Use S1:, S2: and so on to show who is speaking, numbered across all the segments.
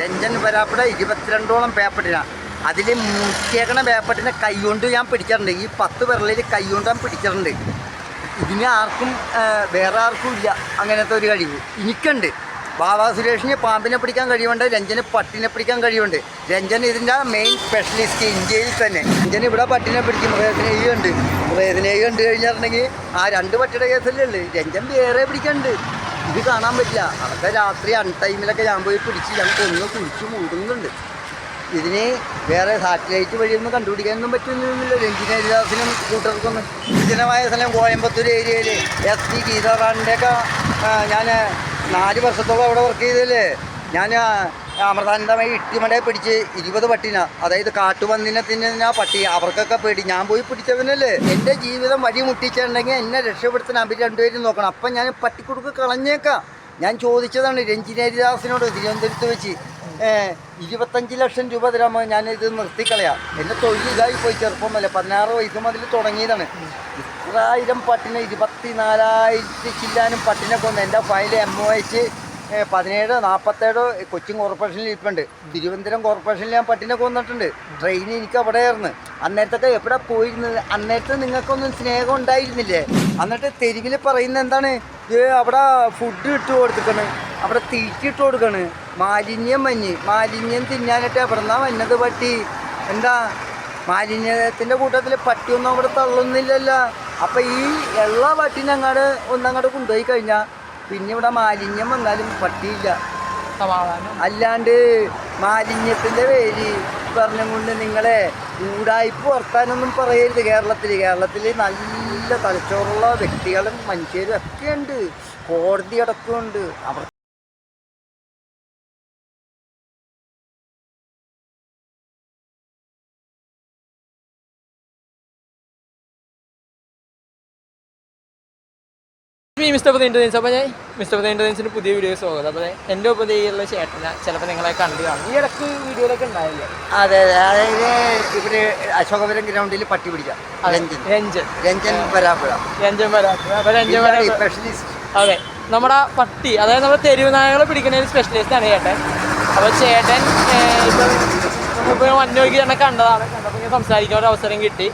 S1: രഞ്ജൻ വരാപ്പട ഇരുപത്തിരണ്ടോളം പേപ്പറ്റിനാണ് അതിൽ മുക്കിയേക്കണ പേപ്പറ്റിനെ കൈകൊണ്ട് ഞാൻ പിടിച്ചിട്ടുണ്ട് ഈ പത്ത് വിരലിൽ കൈകൊണ്ട് ഞാൻ പിടിച്ചിട്ടുണ്ട് ഇതിന് ആർക്കും വേറെ ആർക്കും ഇല്ല അങ്ങനത്തെ ഒരു കഴിവ്. എനിക്കുണ്ട്. ബാബാ സുരേഷിന് പാമ്പിനെ പിടിക്കാൻ കഴിവുണ്ട്. രഞ്ജന് പട്ടിനെ പിടിക്കാൻ കഴിവുണ്ട്. രഞ്ജൻ ഇതിന്റെ മെയിൻ സ്പെഷ്യലിസ്റ്റ് ഇന്ത്യയിൽ തന്നെ. രഞ്ജൻ ഇവിടെ പട്ടിനെ പിടിക്കും. മൃഗത്തിനേയുണ്ട് മൃഗസ്നേഹി കണ്ടു കഴിഞ്ഞിട്ടുണ്ടെങ്കിൽ ആ രണ്ട് പട്ടിയുടെ കേസല്ലേ ഉള്ളു. രഞ്ജൻ വേറെ പിടിക്കണ്ട്. ഇത് കാണാൻ പറ്റില്ല. അതൊക്കെ രാത്രി അൺ ടൈമിലൊക്കെ ഞാൻ പോയി പിടിച്ച് ഞാൻ കൊന്ന് കുഴിച്ച് മൂടുന്നുണ്ട്. ഇതിന് വേറെ സാറ്റലൈറ്റ് വഴിയൊന്നും കണ്ടുപിടിക്കാനൊന്നും പറ്റുന്നില്ല രഞ്ജിന ഹരിദാസിനും കൂട്ടർക്കൊന്നും. വിജനമായ സ്ഥലം കോയമ്പത്തൂർ ഏരിയയിൽ എസ് ടി ഗീതാറാണിന്റെയൊക്കെ ഞാൻ നാല് വർഷത്തോളം അവിടെ വർക്ക് ചെയ്തല്ലേ ഞാൻ അമൃതാനന്ദമായി ഇട്ടിമലയെ പിടിച്ച് ഇരുപത് പട്ടിന. അതായത് കാട്ടുപന്നിനെ തിന്നുന്ന പട്ടി. അവർക്കൊക്കെ പേടി. ഞാൻ പോയി പിടിച്ചവനല്ലേ? എന്റെ ജീവിതം വഴി മുട്ടിച്ചിട്ടുണ്ടെങ്കിൽ എന്നെ രക്ഷപ്പെടുത്താൻ അവർ രണ്ടുപേരും നോക്കണം. അപ്പം ഞാൻ പട്ടിക്കുടുക്ക് കളഞ്ഞേക്കാം. ഞാൻ ചോദിച്ചതാണ് രഞ്ജിനി ഹരിദാസിനോട് തിരുവനന്തപുരത്ത് വെച്ച്. ഇരുപത്തഞ്ച് ലക്ഷം രൂപ തരാമോ ഞാൻ ഇത് നിർത്തിക്കളയാം. എന്റെ തൊഴിൽ ഇതായി പോയി. ചെറുപ്പം ചെറുപ്പമല്ല. പതിനാറ് വയസ്സ് മുതൽ തുടങ്ങിയതാണ്. ഇത്രായിരം പട്ടിനെ ഇരുപത്തിനാലായിരത്തി ചില്ലാനും പട്ടിനെ കൊന്ന്. എന്റെ ഫയൽ എം ഒ എച്ച് പതിനേഴ് നാൽപ്പത്തേഴ് കൊച്ചിൻ കോർപ്പറേഷനിൽ ഇരിപ്പുണ്ട്. തിരുവനന്തപുരം കോർപ്പറേഷനിൽ ഞാൻ പട്ടിനെ കൊന്നിട്ടുണ്ട്. ട്രെയിൻ എനിക്ക് അവിടെയായിരുന്നു. അന്നേരത്തൊക്കെ എവിടെ പോയിരുന്നത് അന്നേരത്തെ നിങ്ങൾക്കൊന്നും സ്നേഹം ഉണ്ടായിരുന്നില്ലേ? എന്നിട്ട് തെരുവിൽ പറയുന്നത് എന്താണ്? അവിടെ ഫുഡ് ഇട്ട് കൊടുത്തിക്കണ് അവിടെ തീറ്റിട്ട് കൊടുക്കണ്. മാലിന്യം മഞ്ഞ്. മാലിന്യം തിന്നാനായിട്ട് എവിടെന്നാ വന്നത് പട്ടി? എന്താ? മാലിന്യത്തിന്റെ കൂട്ടത്തിൽ പട്ടിയൊന്നും അവിടെ തള്ളുന്നില്ലല്ലോ. അപ്പം ഈ എല്ലാ പട്ടിനെ അങ്ങോട്ട് ഒന്നങ്ങോട്ട് കൊണ്ടുപോയി കഴിഞ്ഞാൽ പിന്നെ ഇവിടെ മാലിന്യം വന്നാലും പട്ടിയില്ല
S2: സമാധാനം.
S1: അല്ലാണ്ട് മാലിന്യത്തിന്റെ പേര് പറഞ്ഞും കൊണ്ട് നിങ്ങളെ ഊടായ്പ വർത്താനൊന്നും പറയരുത്. കേരളത്തിൽ കേരളത്തിൽ നല്ല തലച്ചോറുള്ള വ്യക്തികളും മനുഷ്യരും ഒക്കെ ഉണ്ട്. കോടതി അടക്കമുണ്ട് അവർ
S2: ഈ മിസ്റ്റർ പതിനെട്ട് അപ്പോൾ ഞാൻ മിസ്റ്റർ പതിനെട്ട് പുതിയ വീഡിയോ സ്വാഗതം. അപ്പോൾ എന്റെ ഒപ്പം ഉള്ള ചേട്ടന. ചിലപ്പോൾ നിങ്ങളെ കണ്ടു കാണും. ഈ ഇടയ്ക്ക് വീഡിയോയിലൊക്കെ ഉണ്ടായില്ലേ
S1: അതെ അതെ. അതായത് ഇവിടെ അശോകപുരം ഗ്രൗണ്ടിൽ പട്ടി പിടിക്കാം രഞ്ജൻ.
S2: രഞ്ജൻ.
S1: രഞ്ജൻ വരാപ്പുഴ.
S2: രഞ്ജൻ വരാപ്പുഴ. അപ്പോൾ രഞ്ജൻ
S1: സ്പെഷ്യലിസ്റ്റ്
S2: അതെ. നമ്മുടെ പട്ടി അതായത് നമ്മുടെ തെരുവ് നായകളെ സ്പെഷ്യലിസ്റ്റ് ആണ് ചേട്ടൻ. അപ്പോൾ ചേട്ടൻ ഇപ്പോൾ ഇപ്പം നമ്മളിപ്പോൾ ചേട്ടനെ കണ്ടതാണ്. കണ്ടപ്പോൾ ഇങ്ങനെ സംസാരിക്കാൻ ഒരു അവസരം കിട്ടി.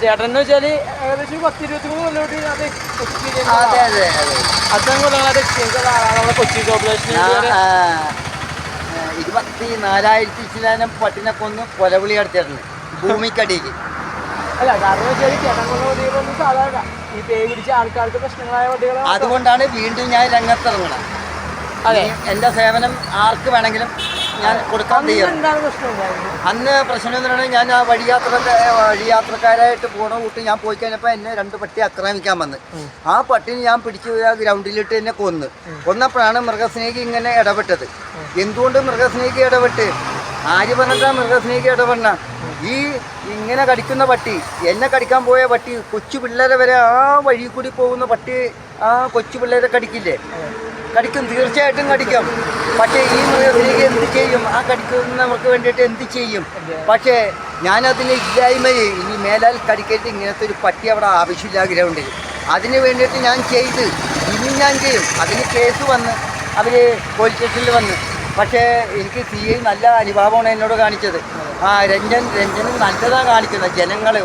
S2: ചേട്ടൻ എന്ന് വെച്ചാൽ ഏകദേശം പത്ത് ഇരുപത്തി മൂന്ന് കൊല്ലോട്ട് അത് എക്സ്പീരിയൻസ്
S1: അതെ അതെ. അതെ
S2: അത്രയും കൊല്ലങ്ങളായിട്ട് എക്സ്പീരിയൻസ് ഉള്ള ആളാണ് നമ്മുടെ കൊച്ചി കോർപ്പറേഷനിൽ
S1: ഞാൻ ആ, ഇരുപത്തി നാലായിരത്തി ചിലാനം പട്ടിനെ കൊന്ന് കൊലവിളി നടത്തിയിട്ടുണ്ട്. ഭൂമിക്കടിയിൽ.
S2: അല്ല കാരണം വെച്ചാൽ ചേട്ടൻ സാധാരണ. ഈ പേ പിടിച്ച ആൾക്കാർക്ക് പ്രശ്നങ്ങളായ വണ്ടികളാണ്
S1: അതുകൊണ്ടാണ് വീണ്ടും ഞാൻ രംഗത്തിറങ്ങണം
S2: അതെ.
S1: ഇനി എന്റെ സേവനം ആർക്ക് വേണമെങ്കിലും ഞാൻ കൊടുക്കാൻ
S2: അന്ന്
S1: തയ്യാറ്.
S2: എന്താണ് പ്രശ്നം
S1: അന്ന് പ്രശ്നം എന്ന് പറയുന്നത് ഞാൻ ആ വഴിയാത്ര വഴിയാത്രക്കാരായിട്ട് പോണ കൂട്ടി ഞാൻ പോയി കഴിഞ്ഞപ്പോൾ എന്നെ രണ്ട് പട്ടി ആക്രമിക്കാൻ വന്ന്. ആ പട്ടിനെ ഞാൻ പിടിച്ചു ആ ഗ്രൗണ്ടിലിട്ട് എന്നെ കൊന്ന്. കൊന്നപ്പോഴാണ് മൃഗസ്നേഹി ഇങ്ങനെ ഇടപെട്ടത്. എന്തുകൊണ്ട് മൃഗസ്നേഹി ഇടപെട്ട്? ആര് പറഞ്ഞിട്ടാ മൃഗസ്നേഹി ഇടപെടണ? ഈ ഇങ്ങനെ കടിക്കുന്ന പട്ടി എന്നെ കടിക്കാൻ പോയ പട്ടി കൊച്ചു പിള്ളേരെ വരെ ആ വഴി കൂടി പോകുന്ന പട്ടി ആ കൊച്ചു പിള്ളേരെ കടിക്കില്ലേ? കടിക്കും. തീർച്ചയായിട്ടും കടിക്കും. പക്ഷേ ഈ മൃഗത്തിലേക്ക് എന്ത് ചെയ്യും? ആ കടിക്കുന്നവർക്ക് വേണ്ടിയിട്ട് എന്ത് ചെയ്യും? പക്ഷേ ഞാനതിന് ഇല്ലായ്മ ചെയ്യും. ഇനി മേലാൽ കടിക്കരുത് ഇങ്ങനത്തെ ഒരു പട്ടി അവിടെ ആവശ്യമില്ല ഗ്രൗണ്ടിൽ അതിന് വേണ്ടിയിട്ട് ഞാൻ ചെയ്ത്. ഇനി ഞാൻ ചെയ്യും. അതിന് കേസ് വന്ന് അവർ പോലീസ് സ്റ്റേഷനിൽ വന്ന്. പക്ഷേ എനിക്ക് സി ഐ നല്ല അനുഭാവമാണ് എന്നോട് കാണിച്ചത്. ആ രഞ്ജൻ രഞ്ജന് നല്ലതാണ് കാണിക്കുന്നത്. ജനങ്ങൾ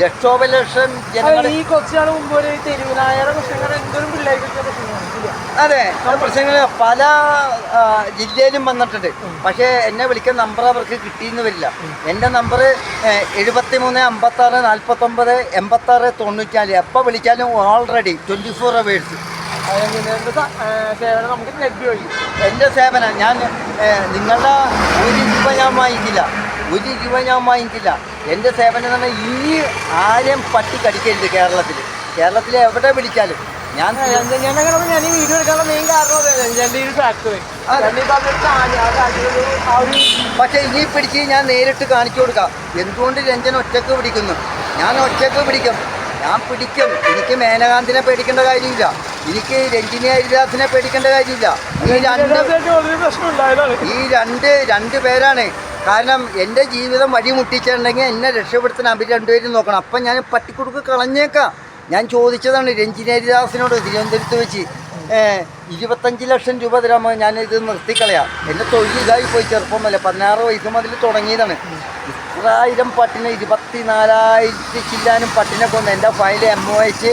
S1: ലക്ഷോപലക്ഷം ജനങ്ങൾ
S2: ഈ കുറച്ചാൾ മുമ്പ് ഒരു തെരുവിനായിരം പ്രശ്നങ്ങൾ എന്തൊരു പിള്ളേർക്ക് പ്രശ്നമാണ്.
S1: അതെ പ്രശ്നങ്ങൾ പല ജില്ലയിലും വന്നിട്ടുണ്ട്. പക്ഷേ എന്നെ വിളിക്കുന്ന നമ്പർ അവർക്ക് കിട്ടിയെന്ന് വരില്ല. എന്റെ നമ്പർ എഴുപത്തി മൂന്ന് അമ്പത്തി ആറ് നാൽപ്പത്തൊമ്പത് എൺപത്തി ആറ് തൊണ്ണൂറ്റാൽ എപ്പോൾ വിളിച്ചാലും ഓൾറെഡി ട്വന്റി ഫോർ അവേഴ്സ്
S2: സേവനം നമുക്ക് ലഭ്യമായി
S1: എന്റെ സേവനം ഞാൻ നിങ്ങളുടെ ഒരു രൂപ ഞാൻ വാങ്ങിക്കില്ല. ഒരു രൂപ ഞാൻ വാങ്ങിക്കില്ല. എന്റെ സേവനം എന്ന് പറഞ്ഞാൽ ഈ ആരെയും പട്ടി കടിക്കരുത് കേരളത്തിൽ കേരളത്തിൽ എവിടെ വിളിച്ചാലും ഞാൻ
S2: കിടന്ന് ഞാൻ ഈ വീഡിയോ എടുക്കാനുള്ള മെയിൻ കാരണം അതെ ഒരു ഫാക്ടറി
S1: പക്ഷെ ഇനി പിടിച്ച് ഞാൻ നേരിട്ട് കാണിച്ചു കൊടുക്കാം. എന്തുകൊണ്ട് രഞ്ജൻ ഒറ്റയ്ക്ക് പിടിക്കുന്നു? ഞാൻ ഒറ്റയ്ക്ക് പിടിക്കും. ഞാൻ പിടിക്കും. എനിക്ക് മേനകാന്തിനെ പേടിക്കേണ്ട കാര്യമില്ല. എനിക്ക് രഞ്ജിനി ഹരിദാസിനെ പേടിക്കേണ്ട കാര്യമില്ല. ഈ രണ്ട് ഈ രണ്ട് രണ്ട് പേരാണ്. കാരണം എന്റെ ജീവിതം വഴിമുട്ടിച്ചിട്ടുണ്ടെങ്കിൽ എന്നെ രക്ഷപ്പെടുത്താൻ അവർ രണ്ടുപേരും നോക്കണം. അപ്പം ഞാൻ പട്ടിക്കുടുക്ക് കളഞ്ഞേക്കാം. ഞാൻ ചോദിച്ചതാണ് രഞ്ജിനി ഹരിദാസിനോട് തിരുവനന്തപുരത്ത് വെച്ച്. ഇരുപത്തഞ്ച് ലക്ഷം രൂപ തരാമോ? ഞാൻ ഇത് നിർത്തിക്കളയാം. എന്റെ തൊഴിൽ ഇതായി പോയി ചെറുപ്പമല്ല. പതിനാറ് വയസ്സ് മുതൽ തുടങ്ങിയതാണ്. ഇത്രായിരം പട്ടിനെ ഇരുപത്തിനാലായിരത്തി ചില്ലാനും പട്ടിനെ കൊന്ന് എന്റെ ഫയൽ എം ഒ എച്ച്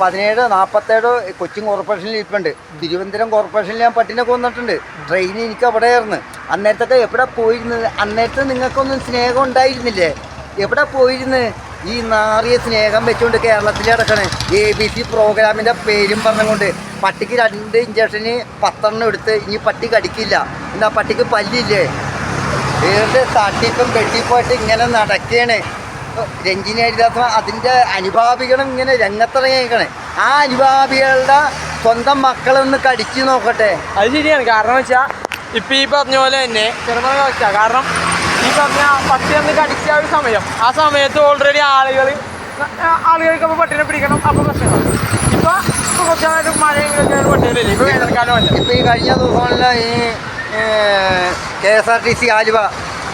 S1: പതിനേഴ് നാൽപ്പത്തേഴ് കൊച്ചിൻ കോർപ്പറേഷനിൽ ഇരിപ്പുണ്ട്. തിരുവനന്തപുരം കോർപ്പറേഷനിൽ ഞാൻ പട്ടിനെ കൊന്നിട്ടുണ്ട്. ട്രെയിൻ എനിക്ക് അവിടെ ആയിരുന്നു. അന്നേരത്തൊക്കെ എവിടെ പോയിരുന്നത് അന്നേരത്തെ നിങ്ങൾക്കൊന്നും സ്നേഹം ഉണ്ടായിരുന്നില്ലേ? എവിടെ പോയിരുന്ന്? ഈ നാറിയ സ്നേഹം വെച്ചുകൊണ്ട് കേരളത്തിൽ നടക്കണേ. എ ബി സി പ്രോഗ്രാമിന്റെ പേരും പറഞ്ഞുകൊണ്ട് പട്ടിക്ക് രണ്ട് ഇഞ്ചക്ഷന് പത്തെണ്ണം എടുത്ത് ഇനി പട്ടി കടിക്കില്ല എന്താ പട്ടിക്ക് പല്ലില്ലേ? വേറെ തട്ടിപ്പും വെട്ടിപ്പോയിട്ട് ഇങ്ങനെ നടക്കണേ രഞ്ജിനി അതിന്റെ അനുഭാവികളും ഇങ്ങനെ രംഗത്തിറങ്ങിയേക്കണേ ആ അനുഭാവികളുടെ സ്വന്തം മക്കളൊന്ന് കടിച്ചു നോക്കട്ടെ.
S2: അത് ശരിയാണ്. കാരണം വെച്ചാൽ ഇപ്പം ഈ പറഞ്ഞ പോലെ തന്നെ ചെറുപ്പം കാരണം ഈ പറഞ്ഞ പട്ടി കടിച്ച ഒരു സമയം. ആ സമയത്ത് ഓൾറെഡി ആളുകൾ ആളുകൾക്ക് അപ്പോൾ പട്ടിനെ പിടിക്കണം അപ്പോൾ പ്രശ്നങ്ങൾ ഇപ്പോൾ ഇപ്പോൾ കുറച്ചായിട്ട് മഴയും ഇതൊക്കെയാണ് പട്ടികളില്ലേ ഇപ്പോൾ
S1: ഈ കഴിഞ്ഞ ദിവസങ്ങളിൽ ഈ K S R T C Aluva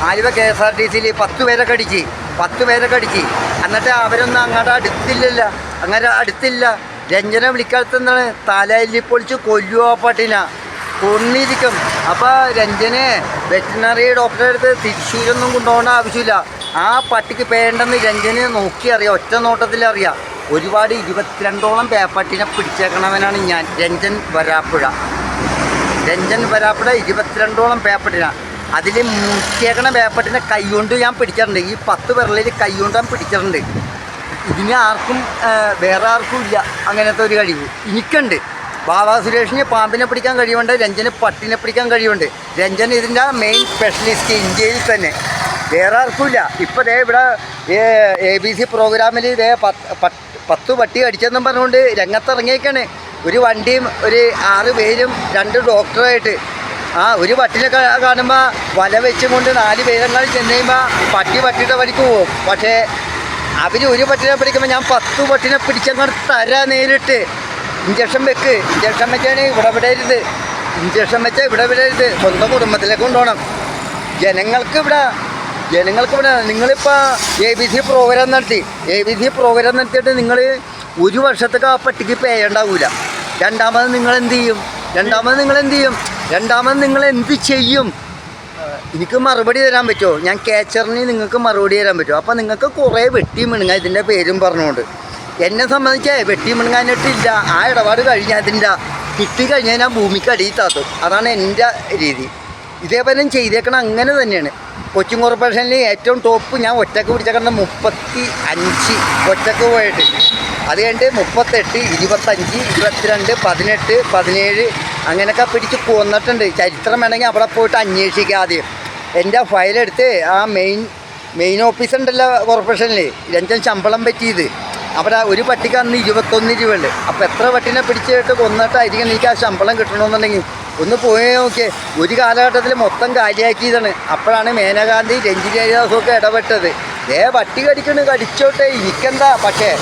S1: Aluva K S R T സിയിൽ പത്ത് പേരെ കടിച്ച് പത്ത് പേരെ കടിച്ച് എന്നിട്ട് അവരൊന്നും അങ്ങോട്ട് അടുത്തില്ലല്ല. അങ്ങനെ അടുത്തില്ല. രഞ്ജന വിളിക്കാത്ത തലയിൽ പൊളിച്ച് കൊല്ലുവോ പട്ടിന. കൊന്നിരിക്കും അപ്പോൾ രഞ്ജനെ വെറ്റിനറി ഡോക്ടറെ അടുത്ത് തിരിച്ചൂരൊന്നും കൊണ്ടുപോകേണ്ട ആവശ്യമില്ല. ആ പട്ടിക്ക് പേണ്ടെന്ന് രഞ്ജനെ നോക്കി അറിയാം. ഒറ്റ നോട്ടത്തിൽ അറിയാം. ഒരുപാട് ഇരുപത്തിരണ്ടോളം പേപ്പട്ടിനെ പിടിച്ചേക്കണവനാണ് ഞാൻ. രഞ്ജൻ വരാപ്പുഴ. രഞ്ജൻ വരാപ്പുഴ ഇരുപത്തിരണ്ടോളം പേപ്പട്ടിന. അതിൽ മുക്കിയേക്കണ പേപ്പട്ടിനെ കൈകൊണ്ട് ഞാൻ പിടിച്ചിട്ടുണ്ട് ഈ പത്ത് വിരലിൽ കൈകൊണ്ട് ഞാൻ പിടിച്ചിട്ടുണ്ട് ഇതിന് ആർക്കും വേറെ ആർക്കും ഇല്ല. അങ്ങനത്തെ ഒരു കഴിവ്. എനിക്കുണ്ട്. ബാബാ സുരേഷിന് പാമ്പിനെ പിടിക്കാൻ കഴിവുണ്ട് രഞ്ജന് പട്ടിനെ പിടിക്കാൻ കഴിവുണ്ട്. രഞ്ജൻ ഇതിന്റെ മെയിൻ സ്പെഷ്യലിസ്റ്റ് ഇന്ത്യയിൽ തന്നെ. വേറെ ആർക്കും ഇല്ല ഇപ്പോൾ ദേ ഇവിടെ എ ബി സി പ്രോഗ്രാമിൽ ഇതേ പത്ത് പട്ടി അടിച്ചെന്നും പറഞ്ഞുകൊണ്ട് രംഗത്തിറങ്ങിയേക്കാണ്. ഒരു വണ്ടിയും ഒരു ആറ് പേരും രണ്ട് ഡോക്ടറായിട്ട് ആ ഒരു പട്ടിനെ കാണുമ്പോൾ വല വെച്ചും കൊണ്ട് നാല് പേരെങ്ങാനും ചെന്ന് കഴിയുമ്പോൾ പട്ടി പട്ടിയുടെ വഴിക്ക് പോകും പക്ഷേ അവർ ഒരു പട്ടിനെ പിടിക്കുമ്പോൾ ഞാൻ പത്ത് പട്ടിനെ പിടിച്ചങ്ങോട്ട് തരാ നേരിട്ട്. ഇഞ്ചക്ഷൻ വെക്ക്. ഇഞ്ചക്ഷൻ വെച്ചാണ് ഇവിടെ വിടരുത്. ഇഞ്ചക്ഷൻ വെച്ചാൽ ഇവിടെ വിടരുത്. സ്വന്തം കുടുംബത്തിലേക്ക് കൊണ്ടുപോകണം. ജനങ്ങൾക്ക് ഇവിടെ ജനങ്ങൾക്ക് ഇവിടെ നിങ്ങളിപ്പോൾ എ ബി സി പ്രോഗ്രാം നടത്തി. എ ബി സി പ്രോഗ്രാം നടത്തിയിട്ട് നിങ്ങൾ ഒരു വർഷത്തേക്ക് ആ പട്ടിക്ക് പേ ഉണ്ടാവില്ല രണ്ടാമത് നിങ്ങൾ എന്ത് ചെയ്യും? രണ്ടാമത് നിങ്ങൾ എന്ത് ചെയ്യും? രണ്ടാമത് നിങ്ങൾ എന്ത് ചെയ്യും? എനിക്ക് മറുപടി തരാൻ പറ്റുമോ? ഞാൻ ക്യാച്ചറിന് നിങ്ങൾക്ക് മറുപടി തരാൻ പറ്റുമോ? അപ്പോൾ നിങ്ങൾക്ക് കുറേ വെട്ടിയും മിണുങ്ങ ഇതിന്റെ പേരും പറഞ്ഞുകൊണ്ട്. എന്നെ സംബന്ധിച്ചേ വെട്ടി മുണങ്ങാനിട്ടില്ല. ആ ഇടപാട് കഴിഞ്ഞാൽ അതിന്റെ കിട്ടി കഴിഞ്ഞാൽ ഞാൻ ഭൂമിക്ക് അടിയിൽ അതാണ് എന്റെ രീതി. ഇതേപോലെ ചെയ്തേക്കണം അങ്ങനെ തന്നെയാണ്. കൊച്ചിൻ കോർപ്പറേഷനിൽ ഏറ്റവും ടോപ്പ് ഞാൻ ഒറ്റയ്ക്ക് പിടിച്ചേക്കുന്നത് മുപ്പത്തി അഞ്ച് ഒറ്റയ്ക്ക് പോയിട്ട്. അത് കഴിഞ്ഞിട്ട് മുപ്പത്തെട്ട് ഇരുപത്തഞ്ച് ഇരുപത്തിരണ്ട് പതിനെട്ട് പതിനേഴ് അങ്ങനെയൊക്കെ പിടിച്ച് പോന്നിട്ടുണ്ട് ചരിത്രം വേണമെങ്കിൽ അവിടെ പോയിട്ട് അന്വേഷിക്കുക ആദ്യം. എന്റെ ഫയലെടുത്ത് ആ മെയിൻ മെയിൻ ഓഫീസ് ഉണ്ടല്ലോ കോർപ്പറേഷനിൽ രഞ്ജൻ ശമ്പളം പറ്റിയത്? അവിടെ ഒരു പട്ടിക്ക് അന്ന് ഇരുപത്തൊന്ന് രൂപയുണ്ട് അപ്പോൾ എത്ര പട്ടിനെ പിടിച്ചിട്ട് കൊന്നിട്ടായിരിക്കും എനിക്ക് ആ ശമ്പളം കിട്ടണമെന്നുണ്ടെങ്കിൽ ഒന്ന് പോയി നോക്കിയേ. ഒരു കാലഘട്ടത്തിൽ മൊത്തം കാലിയാക്കിയതാണ്. അപ്പോഴാണ് മേനകാന്തി രഞ്ജിനി ഒക്കെ ഇടപെട്ടത്. ഏ പട്ടി കടിക്കണ് കടിച്ചോട്ടെ. എനിക്കെന്താ? പക്ഷേ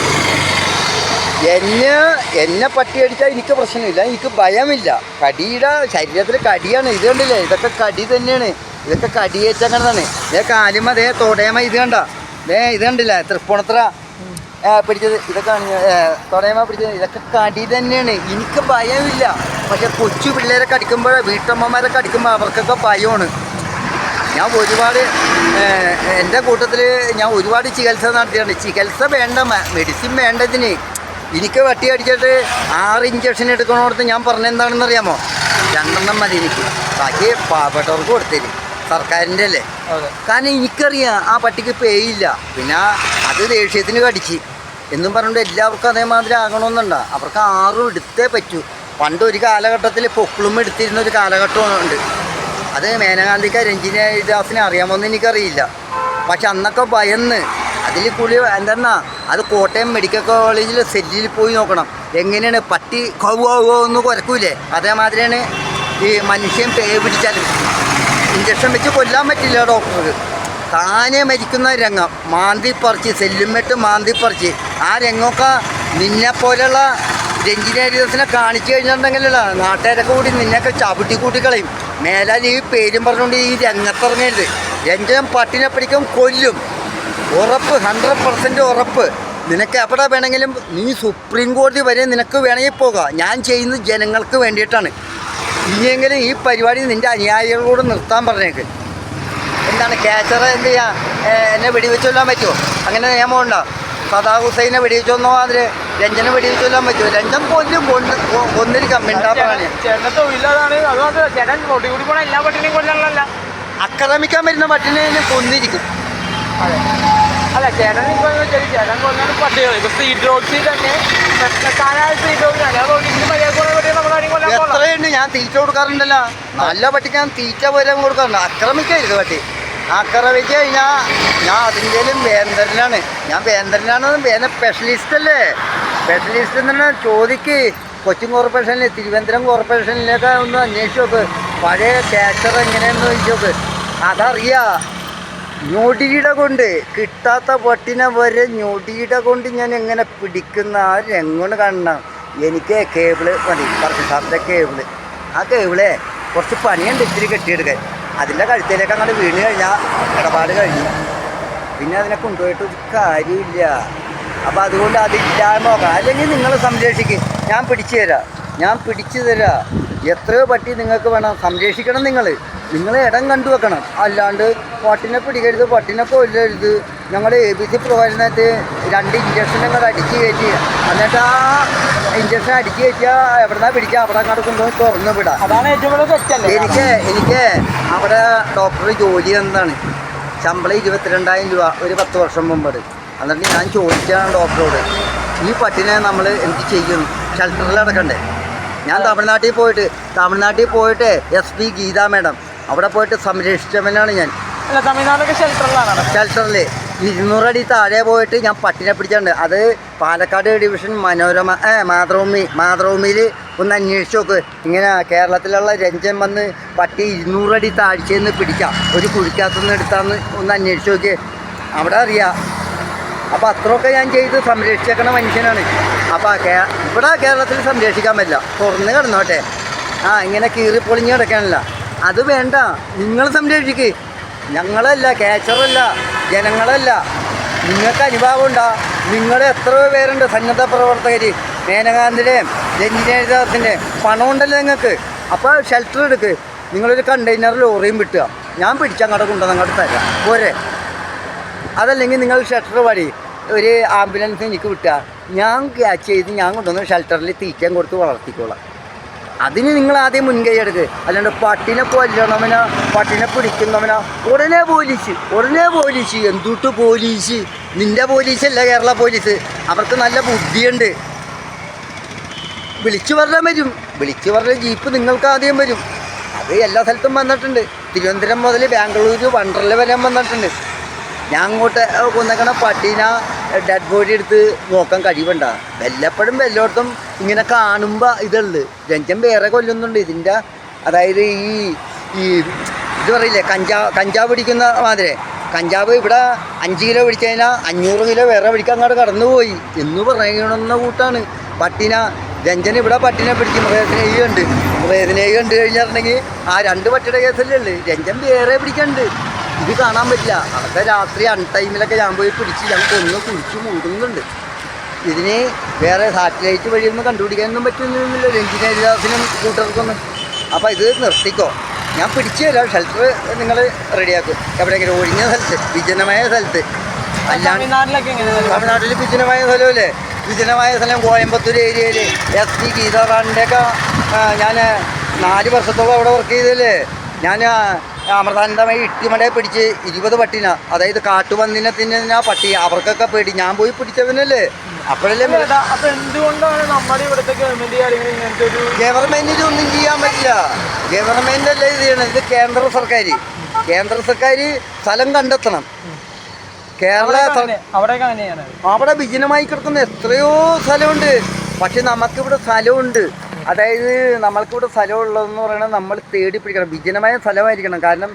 S1: എന്നെ എന്നെ പട്ടി അടിച്ചാൽ എനിക്ക് പ്രശ്നമില്ല. എനിക്ക് ഭയമില്ല. കടിയുടെ ശരീരത്തിൽ കടിയാണ്. ഇത് കണ്ടില്ലേ? ഇതൊക്കെ കടി തന്നെയാണ്. ഇതൊക്കെ കടിയേച്ചങ്ങനതാണ് ഇതേ കാലുമ ദേ തൊടയമ ഇത് കണ്ട. ദേ ഇത് കണ്ടില്ല? തൃപ്പൂണിത്ര പിടിച്ചത്. ഇതൊക്കെ തുടയമ്മ പിടിച്ചത്. ഇതൊക്കെ കടി തന്നെയാണ്. എനിക്ക് ഭയമില്ല. പക്ഷെ കൊച്ചു പിള്ളേരൊക്കെ അടിക്കുമ്പോഴേ വീട്ടമ്മമാരൊക്കെ അടിക്കുമ്പോൾ അവർക്കൊക്കെ ഭയമാണ്. ഞാൻ ഒരുപാട് എന്റെ കൂട്ടത്തിൽ ഞാൻ ഒരുപാട് ചികിത്സ നടത്തിയിട്ടുണ്ട്. ചികിത്സ വേണ്ട മെഡിസിൻ വേണ്ടതിന് എനിക്ക് വട്ടി അടിച്ചിട്ട് ആറ് ഇഞ്ചക്ഷൻ എടുക്കണോടത്ത് ഞാൻ പറഞ്ഞെന്താണെന്ന് അറിയാമോ? രണ്ടെണ്ണം മതി എനിക്ക്. ബാക്കി പാവപ്പെട്ടവർക്ക് കൊടുത്തില്ല സർക്കാരിന്റെ അല്ലേ? കാരണം എനിക്കറിയാം ആ പട്ടിക്ക് പേയില്ല. പിന്നെ അത് ദേഷ്യത്തിന് കടിച്ച്. എന്നും പറഞ്ഞുകൊണ്ട് എല്ലാവർക്കും അതേമാതിരി ആകണമെന്നുണ്ട. അവർക്ക് ആറും എടുത്തേ പറ്റൂ. പണ്ട് ഒരു കാലഘട്ടത്തിൽ പൊക്കിളും എടുത്തിരുന്ന ഒരു കാലഘട്ടമുണ്ട് അത് മേനകാന്തിക്ക രഞ്ജിനി ദാസിനെ അറിയാമോന്ന് എനിക്കറിയില്ല. പക്ഷെ അന്നൊക്കെ ഭയന്ന് അതിൽ കൂടി എന്തെന്നാ അത് കോട്ടയം മെഡിക്കൽ കോളേജിൽ സെല്ലിൽ പോയി നോക്കണം. എങ്ങനെയാണ് പട്ടി കവോ എന്ന് അതേമാതിരിയാണ് ഈ മനുഷ്യൻ പേ പിടിച്ചാലും ഇഞ്ചക്ഷൻ വെച്ച് കൊല്ലാൻ പറ്റില്ല ഡോക്ടർക്ക്. താനെ മരിക്കുന്ന രംഗം. മാന്തിപ്പറിച്ച് സെല്ലുമെട്ട് മാന്തിപ്പറിച്ച് ആ രംഗമൊക്കെ നിന്നെ പോലെയുള്ള രഞ്ജിനേരിയസിനെ കാണിച്ചു കഴിഞ്ഞിട്ടുണ്ടെങ്കിലല്ല നാട്ടുകാരൊക്കെ കൂടി നിന്നെയൊക്കെ ചവിട്ടി കൂട്ടിക്കളയും മേലാൽ ഈ പേരും പറഞ്ഞുകൊണ്ട് ഈ രംഗത്തിറങ്ങരുത്. രഞ്ജനം പട്ടിനെ പിടിക്കും കൊല്ലും. ഉറപ്പ് ഹൺഡ്രഡ് പെർസെന്റ് ഉറപ്പ്. നിനക്ക് എവിടെ വേണമെങ്കിലും നീ സുപ്രീം കോടതി വരെ നിനക്ക് വേണമെങ്കിൽ പോകാം. ഞാൻ ചെയ്യുന്നത് ജനങ്ങൾക്ക് വേണ്ടിയിട്ടാണ്. ഇനിയെങ്കിലും ഈ പരിപാടി നിന്റെ അനുയായികളോട് നിർത്താൻ പറഞ്ഞേക്ക്. എന്താണ് ക്യാച്ചർ എന്ത് ചെയ്യാ? എന്നെ വെടിവെച്ചൊല്ലാൻ പറ്റുമോ അങ്ങനെ നിയമം ഉണ്ടോ? സദാ ഹുസൈനെ വെടിവെച്ചൊന്നോ അതിന് രഞ്ജനെ വെടിവെച്ചൊല്ലാൻ പറ്റുമോ രഞ്ജൻ കൊല്ലും കൊണ്ട് കൊന്നിരിക്കാം മിണ്ടാപ്പാണ്
S2: അക്രമിക്കാൻ ആക്രമിക്കാൻ
S1: വരുന്ന പട്ടിനെ കൊന്നിരിക്കും.
S2: അല്ല ചേട്ടൻ ചേട്ടൻ കൊന്നാണ് പട്ടികൾ സ്ട്രീറ്റ് റോഡ്സിൽ തന്നെ.
S1: എത്രയുണ്ട്? ഞാൻ തീറ്റ കൊടുക്കാറുണ്ടല്ലോ. നല്ല പട്ടിക്ക് ഞാൻ തീറ്റ പോലെ കൊടുക്കാറുണ്ട്. ആക്രമിക്കരുത് പട്ടി. ആക്രമിച്ച് കഴിഞ്ഞാൽ ഞാൻ അതിന്റെലും വേന്ദ്രനാണ് ഞാൻ വേന്ദ്രനാണ് വേന സ്പെഷ്യലിസ്റ്റ് അല്ലേ? സ്പെഷ്യലിസ്റ്റ് തന്നെ ചോദിക്ക്. കൊച്ചിൻ കോർപ്പറേഷനിൽ തിരുവനന്തപുരം കോർപ്പറേഷനിലേക്ക് ഒന്ന് അന്വേഷിച്ച് നോക്ക്. പഴയ ക്യാച്ചർ എങ്ങനെയെന്ന് ചോദിച്ചു നോക്ക്. അതറിയാ. ഞൊടിയുടെ കൊണ്ട് കിട്ടാത്ത പട്ടിനെ വരെ ഞൊടിയുടെ കൊണ്ട് ഞാൻ എങ്ങനെ പിടിക്കുന്ന ആ രംഗം കാണണം. എനിക്ക് കേബിൾ മതി. കുറച്ച് സാറിന്റെ കേബിൾ ആ കേബിളേ കുറച്ച് പണിയുണ്ട് ഇത്തിരി കെട്ടിയെടുക്കാൻ. അതിന്റെ കഴുത്തിലേക്ക് അങ്ങനെ വീണ് കഴിഞ്ഞാൽ ഇടപാട് കഴിഞ്ഞു. പിന്നെ അതിനെ കൊണ്ടുപോയിട്ട് ഒരു കാര്യമില്ല. അപ്പം അതുകൊണ്ട് അതില്ലായ്മ നോക്കാം അല്ലെങ്കിൽ നിങ്ങൾ സംരക്ഷിക്കും. ഞാൻ പിടിച്ചു തരാം. ഞാൻ പിടിച്ചു തരാം. എത്രയോ പട്ടി നിങ്ങൾക്ക് വേണം. സംരക്ഷിക്കണം നിങ്ങൾ നിങ്ങൾ ഇടം കണ്ടു വെക്കണം. അല്ലാണ്ട് പട്ടിനെ പിടിക്കരുത് പട്ടിനെ കൊല്ലരുത്. ഞങ്ങളുടെ എ ബി സി പ്രൊവൈഡിനകത്ത് രണ്ട് ഇഞ്ചക്ഷൻ ഞങ്ങൾ അടിച്ച് കയറ്റി. എന്നിട്ട് ഇഞ്ചക്ഷൻ അടിച്ചു കയറ്റിയാൽ എവിടെന്നാ പിടിക്കുക അവിടെ അങ്ങോട്ട് കൊണ്ടുപോയി തുറന്നു വിടാം.
S2: അതാണ് ഏറ്റവും വലിയ തെറ്റല്ലേ?
S1: എനിക്ക് എനിക്ക് അവിടെ ഡോക്ടർ ജോലി എന്താണ് ശമ്പളം ഇരുപത്തിരണ്ടായിരം രൂപ ഒരു പത്ത് വർഷം മുമ്പ് എന്നിട്ട് ഞാൻ ചോദിച്ചാണ് ഡോക്ടറോട് ഈ പട്ടിനെ നമ്മൾ എനിക്ക് ചെയ്യും? ഷെൽട്ടറിൽ അടക്കണ്ടേ ഞാൻ തമിഴ്നാട്ടിൽ പോയിട്ട് തമിഴ്നാട്ടിൽ പോയിട്ട് എസ് പി ഗീത മാഡം. അവിടെ പോയിട്ട് സംരക്ഷിച്ചവനാണ് ഞാൻ.
S2: അല്ല തമിഴ്നാടൊക്കെ ഷെൽട്ടറിലാണ്
S1: ഷെൽട്ടറിൽ ഇരുന്നൂറടി താഴെ പോയിട്ട് ഞാൻ പട്ടിനെ പിടിച്ചിട്ടുണ്ട്. അത് പാലക്കാട് ഡിവിഷൻ മനോരമ ഏ മാതൃഭൂമി മാതൃഭൂമിയിൽ ഒന്ന് അന്വേഷിച്ച് നോക്ക്. ഇങ്ങനെ കേരളത്തിലുള്ള രഞ്ജൻ വന്ന് പട്ടി ഇരുന്നൂറടി താഴ്ചയിൽ നിന്ന് പിടിക്കാം. ഒരു കുഴിക്കകത്തുനിന്ന് എടുത്താന്ന് ഒന്ന് അന്വേഷിച്ച് നോക്കി. അവിടെ അറിയാം. അപ്പോൾ അത്രയൊക്കെ ഞാൻ ചെയ്ത് സംരക്ഷിക്കണ മനുഷ്യനാണ്. അപ്പോൾ കേ ഇവിടെ കേരളത്തിൽ സംരക്ഷിക്കാൻ പറ്റില്ല. തുറന്ന് കിടന്നോട്ടെ. ആ ഇങ്ങനെ കീറി പൊളിഞ്ഞ് കിടക്കാനല്ല. അത് വേണ്ട. നിങ്ങൾ സംരക്ഷിക്ക്. ഞങ്ങളല്ല കേച്ചറല്ല ജനങ്ങളല്ല. നിങ്ങൾക്ക് അനുഭാവം ഉണ്ടാ? നിങ്ങൾ എത്ര പേരുണ്ട് സന്നദ്ധ പ്രവർത്തകർ മേനകാന്തിന്റെയും രഞ്ജിനേതാസിന്റെയും പണം ഉണ്ടല്ലോ നിങ്ങൾക്ക്. അപ്പോൾ ഷെൽട്ടർ എടുക്ക്. നിങ്ങളൊരു കണ്ടെയ്നർ ലോറിയും വിട്ടുക. ഞാൻ പിടിച്ചങ്ങോട്ട് കൊണ്ടുവന്ന് അങ്ങോട്ട് തരാം. പോരെ. അതല്ലെങ്കിൽ നിങ്ങൾ ഷെൽട്ടർ വഴി ഒരു ആംബുലൻസ് എനിക്ക് വിട്ടുക. ഞാൻ ക്യാച്ച് ചെയ്ത് ഞാൻ കൊണ്ടുവന്ന് ഷെൽട്ടറിൽ തീറ്റം കൊടുത്ത് വളർത്തിക്കോളാം. അതിന് നിങ്ങൾ ആദ്യം മുൻകൈ എടുക്ക്. അല്ലാണ്ട് പട്ടിനെ കൊല്ലണവനോ പട്ടിനെ പിടിക്കുന്നവനോ. ഉടനെ പോലീസ് ഉടനെ പോലീസ്. എന്തുട്ട് പോലീസ്? നിന്റെ പോലീസ് അല്ല കേരള പോലീസ്. അവർക്ക് നല്ല ബുദ്ധിയുണ്ട്. വിളിച്ചു പറഞ്ഞാൽ വരും. വിളിച്ചു പറഞ്ഞ ജീപ്പ് നിങ്ങൾക്ക് ആദ്യം വരും. അത് എല്ലാ സ്ഥലത്തും വന്നിട്ടുണ്ട്. തിരുവനന്തപുരം മുതൽ ബാംഗ്ലൂർ വണ്ടർല വരെ വന്നിട്ടുണ്ട്. ഞാൻ അങ്ങോട്ട് കൊന്നേക്കണ പട്ടീന ഡെഡ് ബോഡി എടുത്ത് നോക്കാൻ കഴിവുണ്ട. വല്ലപ്പോഴും വല്ലയിടത്തും ഇങ്ങനെ കാണുമ്പോൾ ഇതുള്ളു. രഞ്ജൻ വേറെ കൊല്ലുന്നുണ്ട്. ഇതിന്റെ അതായത് ഈ ഈ ഇത് പറയില്ലേ കഞ്ചാവ് കഞ്ചാവ് പിടിക്കുന്ന മാതിരി. കഞ്ചാവ് ഇവിടെ അഞ്ച് കിലോ പിടിച്ചു കഴിഞ്ഞാൽ അഞ്ഞൂറ് കിലോ വേറെ പിടിക്കാൻ അങ്ങോട്ട് കടന്നുപോയി. എന്ന് പറയുന്ന കൂട്ടാണ്. പട്ടിന രഞ്ജൻ ഇവിടെ പട്ടിനെ പിടിക്കും മൃഗസ്നേഹി ഉണ്ട് മൃഗസ്നേഹി കണ്ടു കഴിഞ്ഞിട്ടുണ്ടെങ്കിൽ ആ രണ്ട് പട്ടിയുടെ കേസല്ലേ ഉള്ളു. രഞ്ജൻ വേറെ പിടിക്കണ്ട്. ഇത് കാണാൻ പറ്റില്ല. അവിടുത്തെ രാത്രി അൺ ടൈമിലൊക്കെ ഞാൻ പോയി പിടിച്ച് ഞങ്ങൾക്ക് ഒന്ന് കുഴിച്ച് മൂടുന്നുണ്ട്. ഇതിന് വേറെ സാറ്റലൈറ്റ് വഴിയൊന്നും കണ്ടുപിടിക്കാനൊന്നും പറ്റുന്നില്ല രഞ്ജിനേരിദാസിനും കൂട്ടർക്കൊന്നും. അപ്പോൾ ഇത് നിർത്തിക്കോ. ഞാൻ പിടിച്ചു തരാം. ഷെൽട്ടർ നിങ്ങൾ റെഡിയാക്കും എവിടെയെങ്കിലും ഒഴിഞ്ഞ സ്ഥലത്ത് വിജനമായ സ്ഥലത്ത്. അല്ലാണ്ട് തമിഴ്നാട്ടിൽ വിജനമായ സ്ഥലമല്ലേ? വിജനമായ സ്ഥലം കോയമ്പത്തൂർ ഏരിയയിൽ എസ് ടി ഗീതാറാണിന്റെയൊക്കെ ഞാൻ നാല് വർഷത്തോളം അവിടെ വർക്ക് ചെയ്തല്ലേ ഞാൻ അമൃതാനന്ദമായി ഇട്ടിമടയെ പിടിച്ച് ഇരുപത് പട്ടിന. അതായത് കാട്ടുപന്നിനെ തിന്നുന്ന പട്ടി. അവർക്കൊക്കെ പേടി. ഞാൻ പോയി പിടിച്ചവനല്ലേ? അപ്പോഴല്ലേ
S2: അപ്പൊ എന്തുകൊണ്ടാണ് നമ്മുടെ ഇവിടുത്തെ ഗവൺമെന്റ് കാര്യങ്ങൾ ഇങ്ങനത്തെ ഒരു
S1: ഗവൺമെന്റിന് ഒന്നും ചെയ്യാൻ പറ്റില്ല. ഗവൺമെന്റ് അല്ലേ ഇത് ചെയ്യണം ഇത് കേന്ദ്ര സർക്കാർ കേന്ദ്ര സർക്കാർ സ്ഥലം കണ്ടെത്തണം. കേരള അവിടെ വിജനമായി കിടക്കുന്ന എത്രയോ സ്ഥലമുണ്ട്. പക്ഷെ നമുക്കിവിടെ സ്ഥലമുണ്ട്. അതായത് നമ്മൾക്കിവിടെ സ്ഥലമുള്ളതെന്ന് പറയുന്നത് നമ്മൾ തേടി പിടിക്കണം. വിജനമായ സ്ഥലമായിരിക്കണം. കാരണം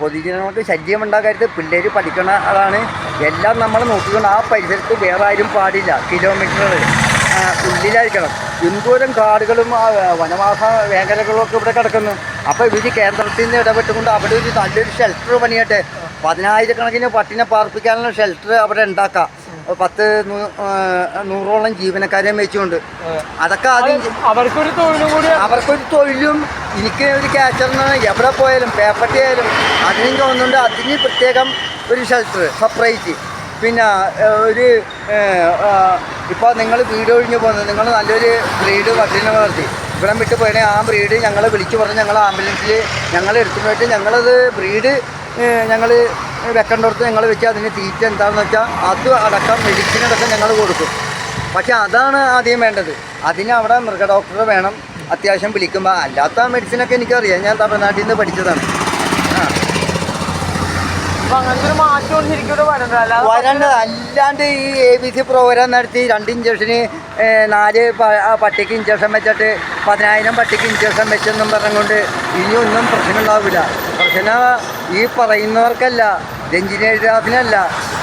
S1: പൊതുജനങ്ങൾക്ക് ശല്യം ഉണ്ടാക്കരുത് പിള്ളേർ പഠിക്കണം അതാണ് എല്ലാം നമ്മൾ നോക്കിക്കൊണ്ട് ആ പരിസരത്ത് വേറെ ആരും പാടില്ല. കിലോമീറ്ററുകൾ ഉള്ളിലായിരിക്കണം. എന്തോരം കാടുകളും ആ വനവാസ മേഖലകളും ഒക്കെ ഇവിടെ കിടക്കുന്നു. അപ്പോൾ ഇവർ കേന്ദ്രത്തിൽ നിന്ന് ഇടപെട്ടുകൊണ്ട് അവിടെ ഒരു നല്ലൊരു ഷെൽട്ടർ പണിയട്ടെ. പതിനായിരക്കണക്കിന് പട്ടിനെ പാർപ്പിക്കാനുള്ള ഷെൽട്ടർ അവിടെ ഉണ്ടാക്കാം. പത്ത് നൂറോളം ജീവനക്കാരെ വെച്ചുകൊണ്ട് അതൊക്കെ ആദ്യം
S2: അവർക്കൊരു തൊഴിലും കൂടി
S1: അവർക്കൊരു തൊഴിലും എനിക്ക് ഒരു ക്യാച്ചറിന് എവിടെ പോയാലും പേപ്പർട്ടി ആയാലും അതിനും തോന്നുന്നുണ്ട്. അതിന് പ്രത്യേകം ഒരു ഷെൽട്ടർ സെപ്പറേറ്റ് പിന്നെ ഒരു ഇപ്പോൾ നിങ്ങൾ വീട് ഒഴിഞ്ഞു പോകുന്നത് നിങ്ങൾ നല്ലൊരു ബ്രീഡ് വട്ടിനെ വളർത്തി. ഇവിടം വിട്ട് പോയാൽ ആ ബ്രീഡ് ഞങ്ങൾ വിളിച്ചു പറഞ്ഞ് ഞങ്ങൾ ആംബുലൻസിൽ ഞങ്ങൾ എടുത്തു പോയിട്ട് ഞങ്ങളത് ബ്രീഡ് ഞങ്ങൾ വെക്കേണ്ടടുത്ത് ഞങ്ങൾ വെച്ചാൽ അതിന് തീറ്റ എന്താണെന്ന് വെച്ചാൽ അത് അടക്കം മെഡിസിൻ അടക്കം ഞങ്ങൾ കൊടുക്കും. പക്ഷെ അതാണ് ആദ്യം വേണ്ടത്. അതിന് അവിടെ മൃഗ ഡോക്ടറെ വേണം അത്യാവശ്യം വിളിക്കുമ്പോൾ അല്ലാത്ത മെഡിസിനൊക്കെ എനിക്കറിയാം. ഞാൻ തമിഴ്നാട്ടിൽ നിന്ന് പഠിച്ചതാണ്
S2: വരണ്ട.
S1: വരേണ്ടത് അല്ലാണ്ട് ഈ എ ബി സി പ്രോഗ്രാം നടത്തി രണ്ട് ഇഞ്ചക്ഷന് നാല് പട്ടിക്ക് ഇഞ്ചക്ഷൻ വെച്ചിട്ട് പതിനായിരം പട്ടിക്ക് ഇഞ്ചക്ഷൻ വെച്ചെന്നും പറഞ്ഞുകൊണ്ട് ഇനിയൊന്നും പ്രശ്നമുണ്ടാവില്ല. പ്രശ്നം ഈ പറയുന്നവർക്കല്ല രഞ്ജിനേഴ്സിനല്ല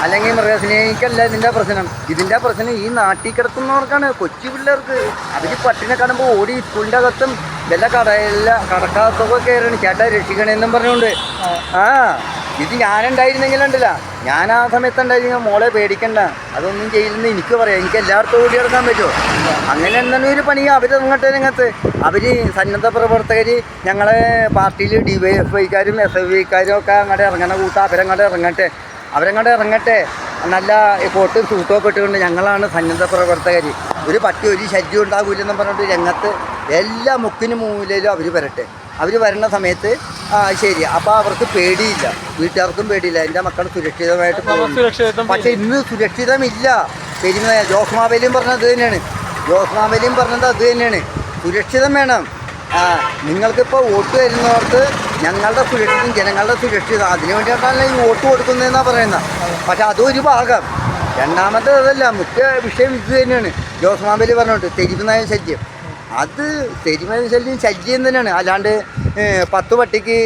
S1: അല്ലെങ്കിൽ മൃഗസ്നേഹിക്കല്ല ഇതിന്റെ പ്രശ്നം. ഇതിന്റെ പ്രശ്നം ഈ നാട്ടിൽ കിടക്കുന്നവർക്കാണ് കൊച്ചു പിള്ളേർക്ക്. അവർ പട്ടിനെ കാണുമ്പോൾ ഓടി സ്കൂളിന്റെ അകത്തും വല്ല കടയില്ല കടക്കകത്തൊക്കെ കയറണം ചേട്ടാ രക്ഷിക്കണേന്നും പറഞ്ഞുകൊണ്ട് ആ ഇത് ഞാനുണ്ടായിരുന്നെങ്കിലുണ്ടല്ല. ഞാൻ ആ സമയത്ത് ഉണ്ടായിരുന്നു മോളെ പേടിക്കണ്ട. അതൊന്നും ചെയ്യില്ലെന്ന് എനിക്ക് പറയാം. എനിക്ക് എല്ലായിടത്തും ഓടി എടുക്കാൻ പറ്റുമോ? അങ്ങനെ എന്താണ് ഒരു പണി അവർ അങ്ങോട്ട് രംഗത്ത് അവർ സന്നദ്ധ പ്രവർത്തകർ ഞങ്ങളെ പാർട്ടിയിൽ ഡി വൈ എഫ് ഐക്കാരും എസ് എഫ് ഐക്കാരും ഒക്കെ അങ്ങോട്ട് ഇറങ്ങണ കൂട്ടം അവരങ്ങോട്ട് ഇറങ്ങട്ടെ. അവരങ്ങോട്ട് ഇറങ്ങട്ടെ. നല്ല കോട്ടും സൂട്ടൊക്കെ ഇട്ടുകൊണ്ട് ഞങ്ങളാണ് സന്നദ്ധ പ്രവർത്തകർ ഒരു പട്ടി ഒരു ശല്യം ഉണ്ടാകില്ലെന്ന് പറഞ്ഞിട്ട് രംഗത്ത് എല്ലാ മുക്കിനും മൂലയിലും അവർ വരട്ടെ. അവർ വരുന്ന സമയത്ത് ആ ശരി. അപ്പോൾ അവർക്ക് പേടിയില്ല. വീട്ടുകാർക്കും പേടിയില്ല. എന്റെ മക്കൾ സുരക്ഷിതമായിട്ട് പക്ഷെ ഇന്ന് സുരക്ഷിതമില്ല. പെരുമ ജോസ് മാവേലിയും പറഞ്ഞത് അത് തന്നെയാണ്. ജോസ് മാവേലിയും പറഞ്ഞത് അത് തന്നെയാണ്. സുരക്ഷിതം വേണം. ആ നിങ്ങൾക്കിപ്പോൾ വോട്ട് വരുന്നവർക്ക് ഞങ്ങളുടെ സുരക്ഷിതം ജനങ്ങളുടെ സുരക്ഷിതം. അതിനു വേണ്ടിയിട്ടാണ് ഈ വോട്ട് കൊടുക്കുന്നതെന്നാണ് പറയുന്നത്. പക്ഷെ അതൊരു ഭാഗം. രണ്ടാമത്തെ അതല്ല മുഖ്യ വിഷയം ഇത് തന്നെയാണ്. ജോസ് മാവേലി പറഞ്ഞോട്ട് തെരുവ് നായ ശല്യം. അത് തെരുവ് ശല്യം ശല്യം തന്നെയാണ്. അല്ലാണ്ട് പത്ത് പട്ടിക്ക്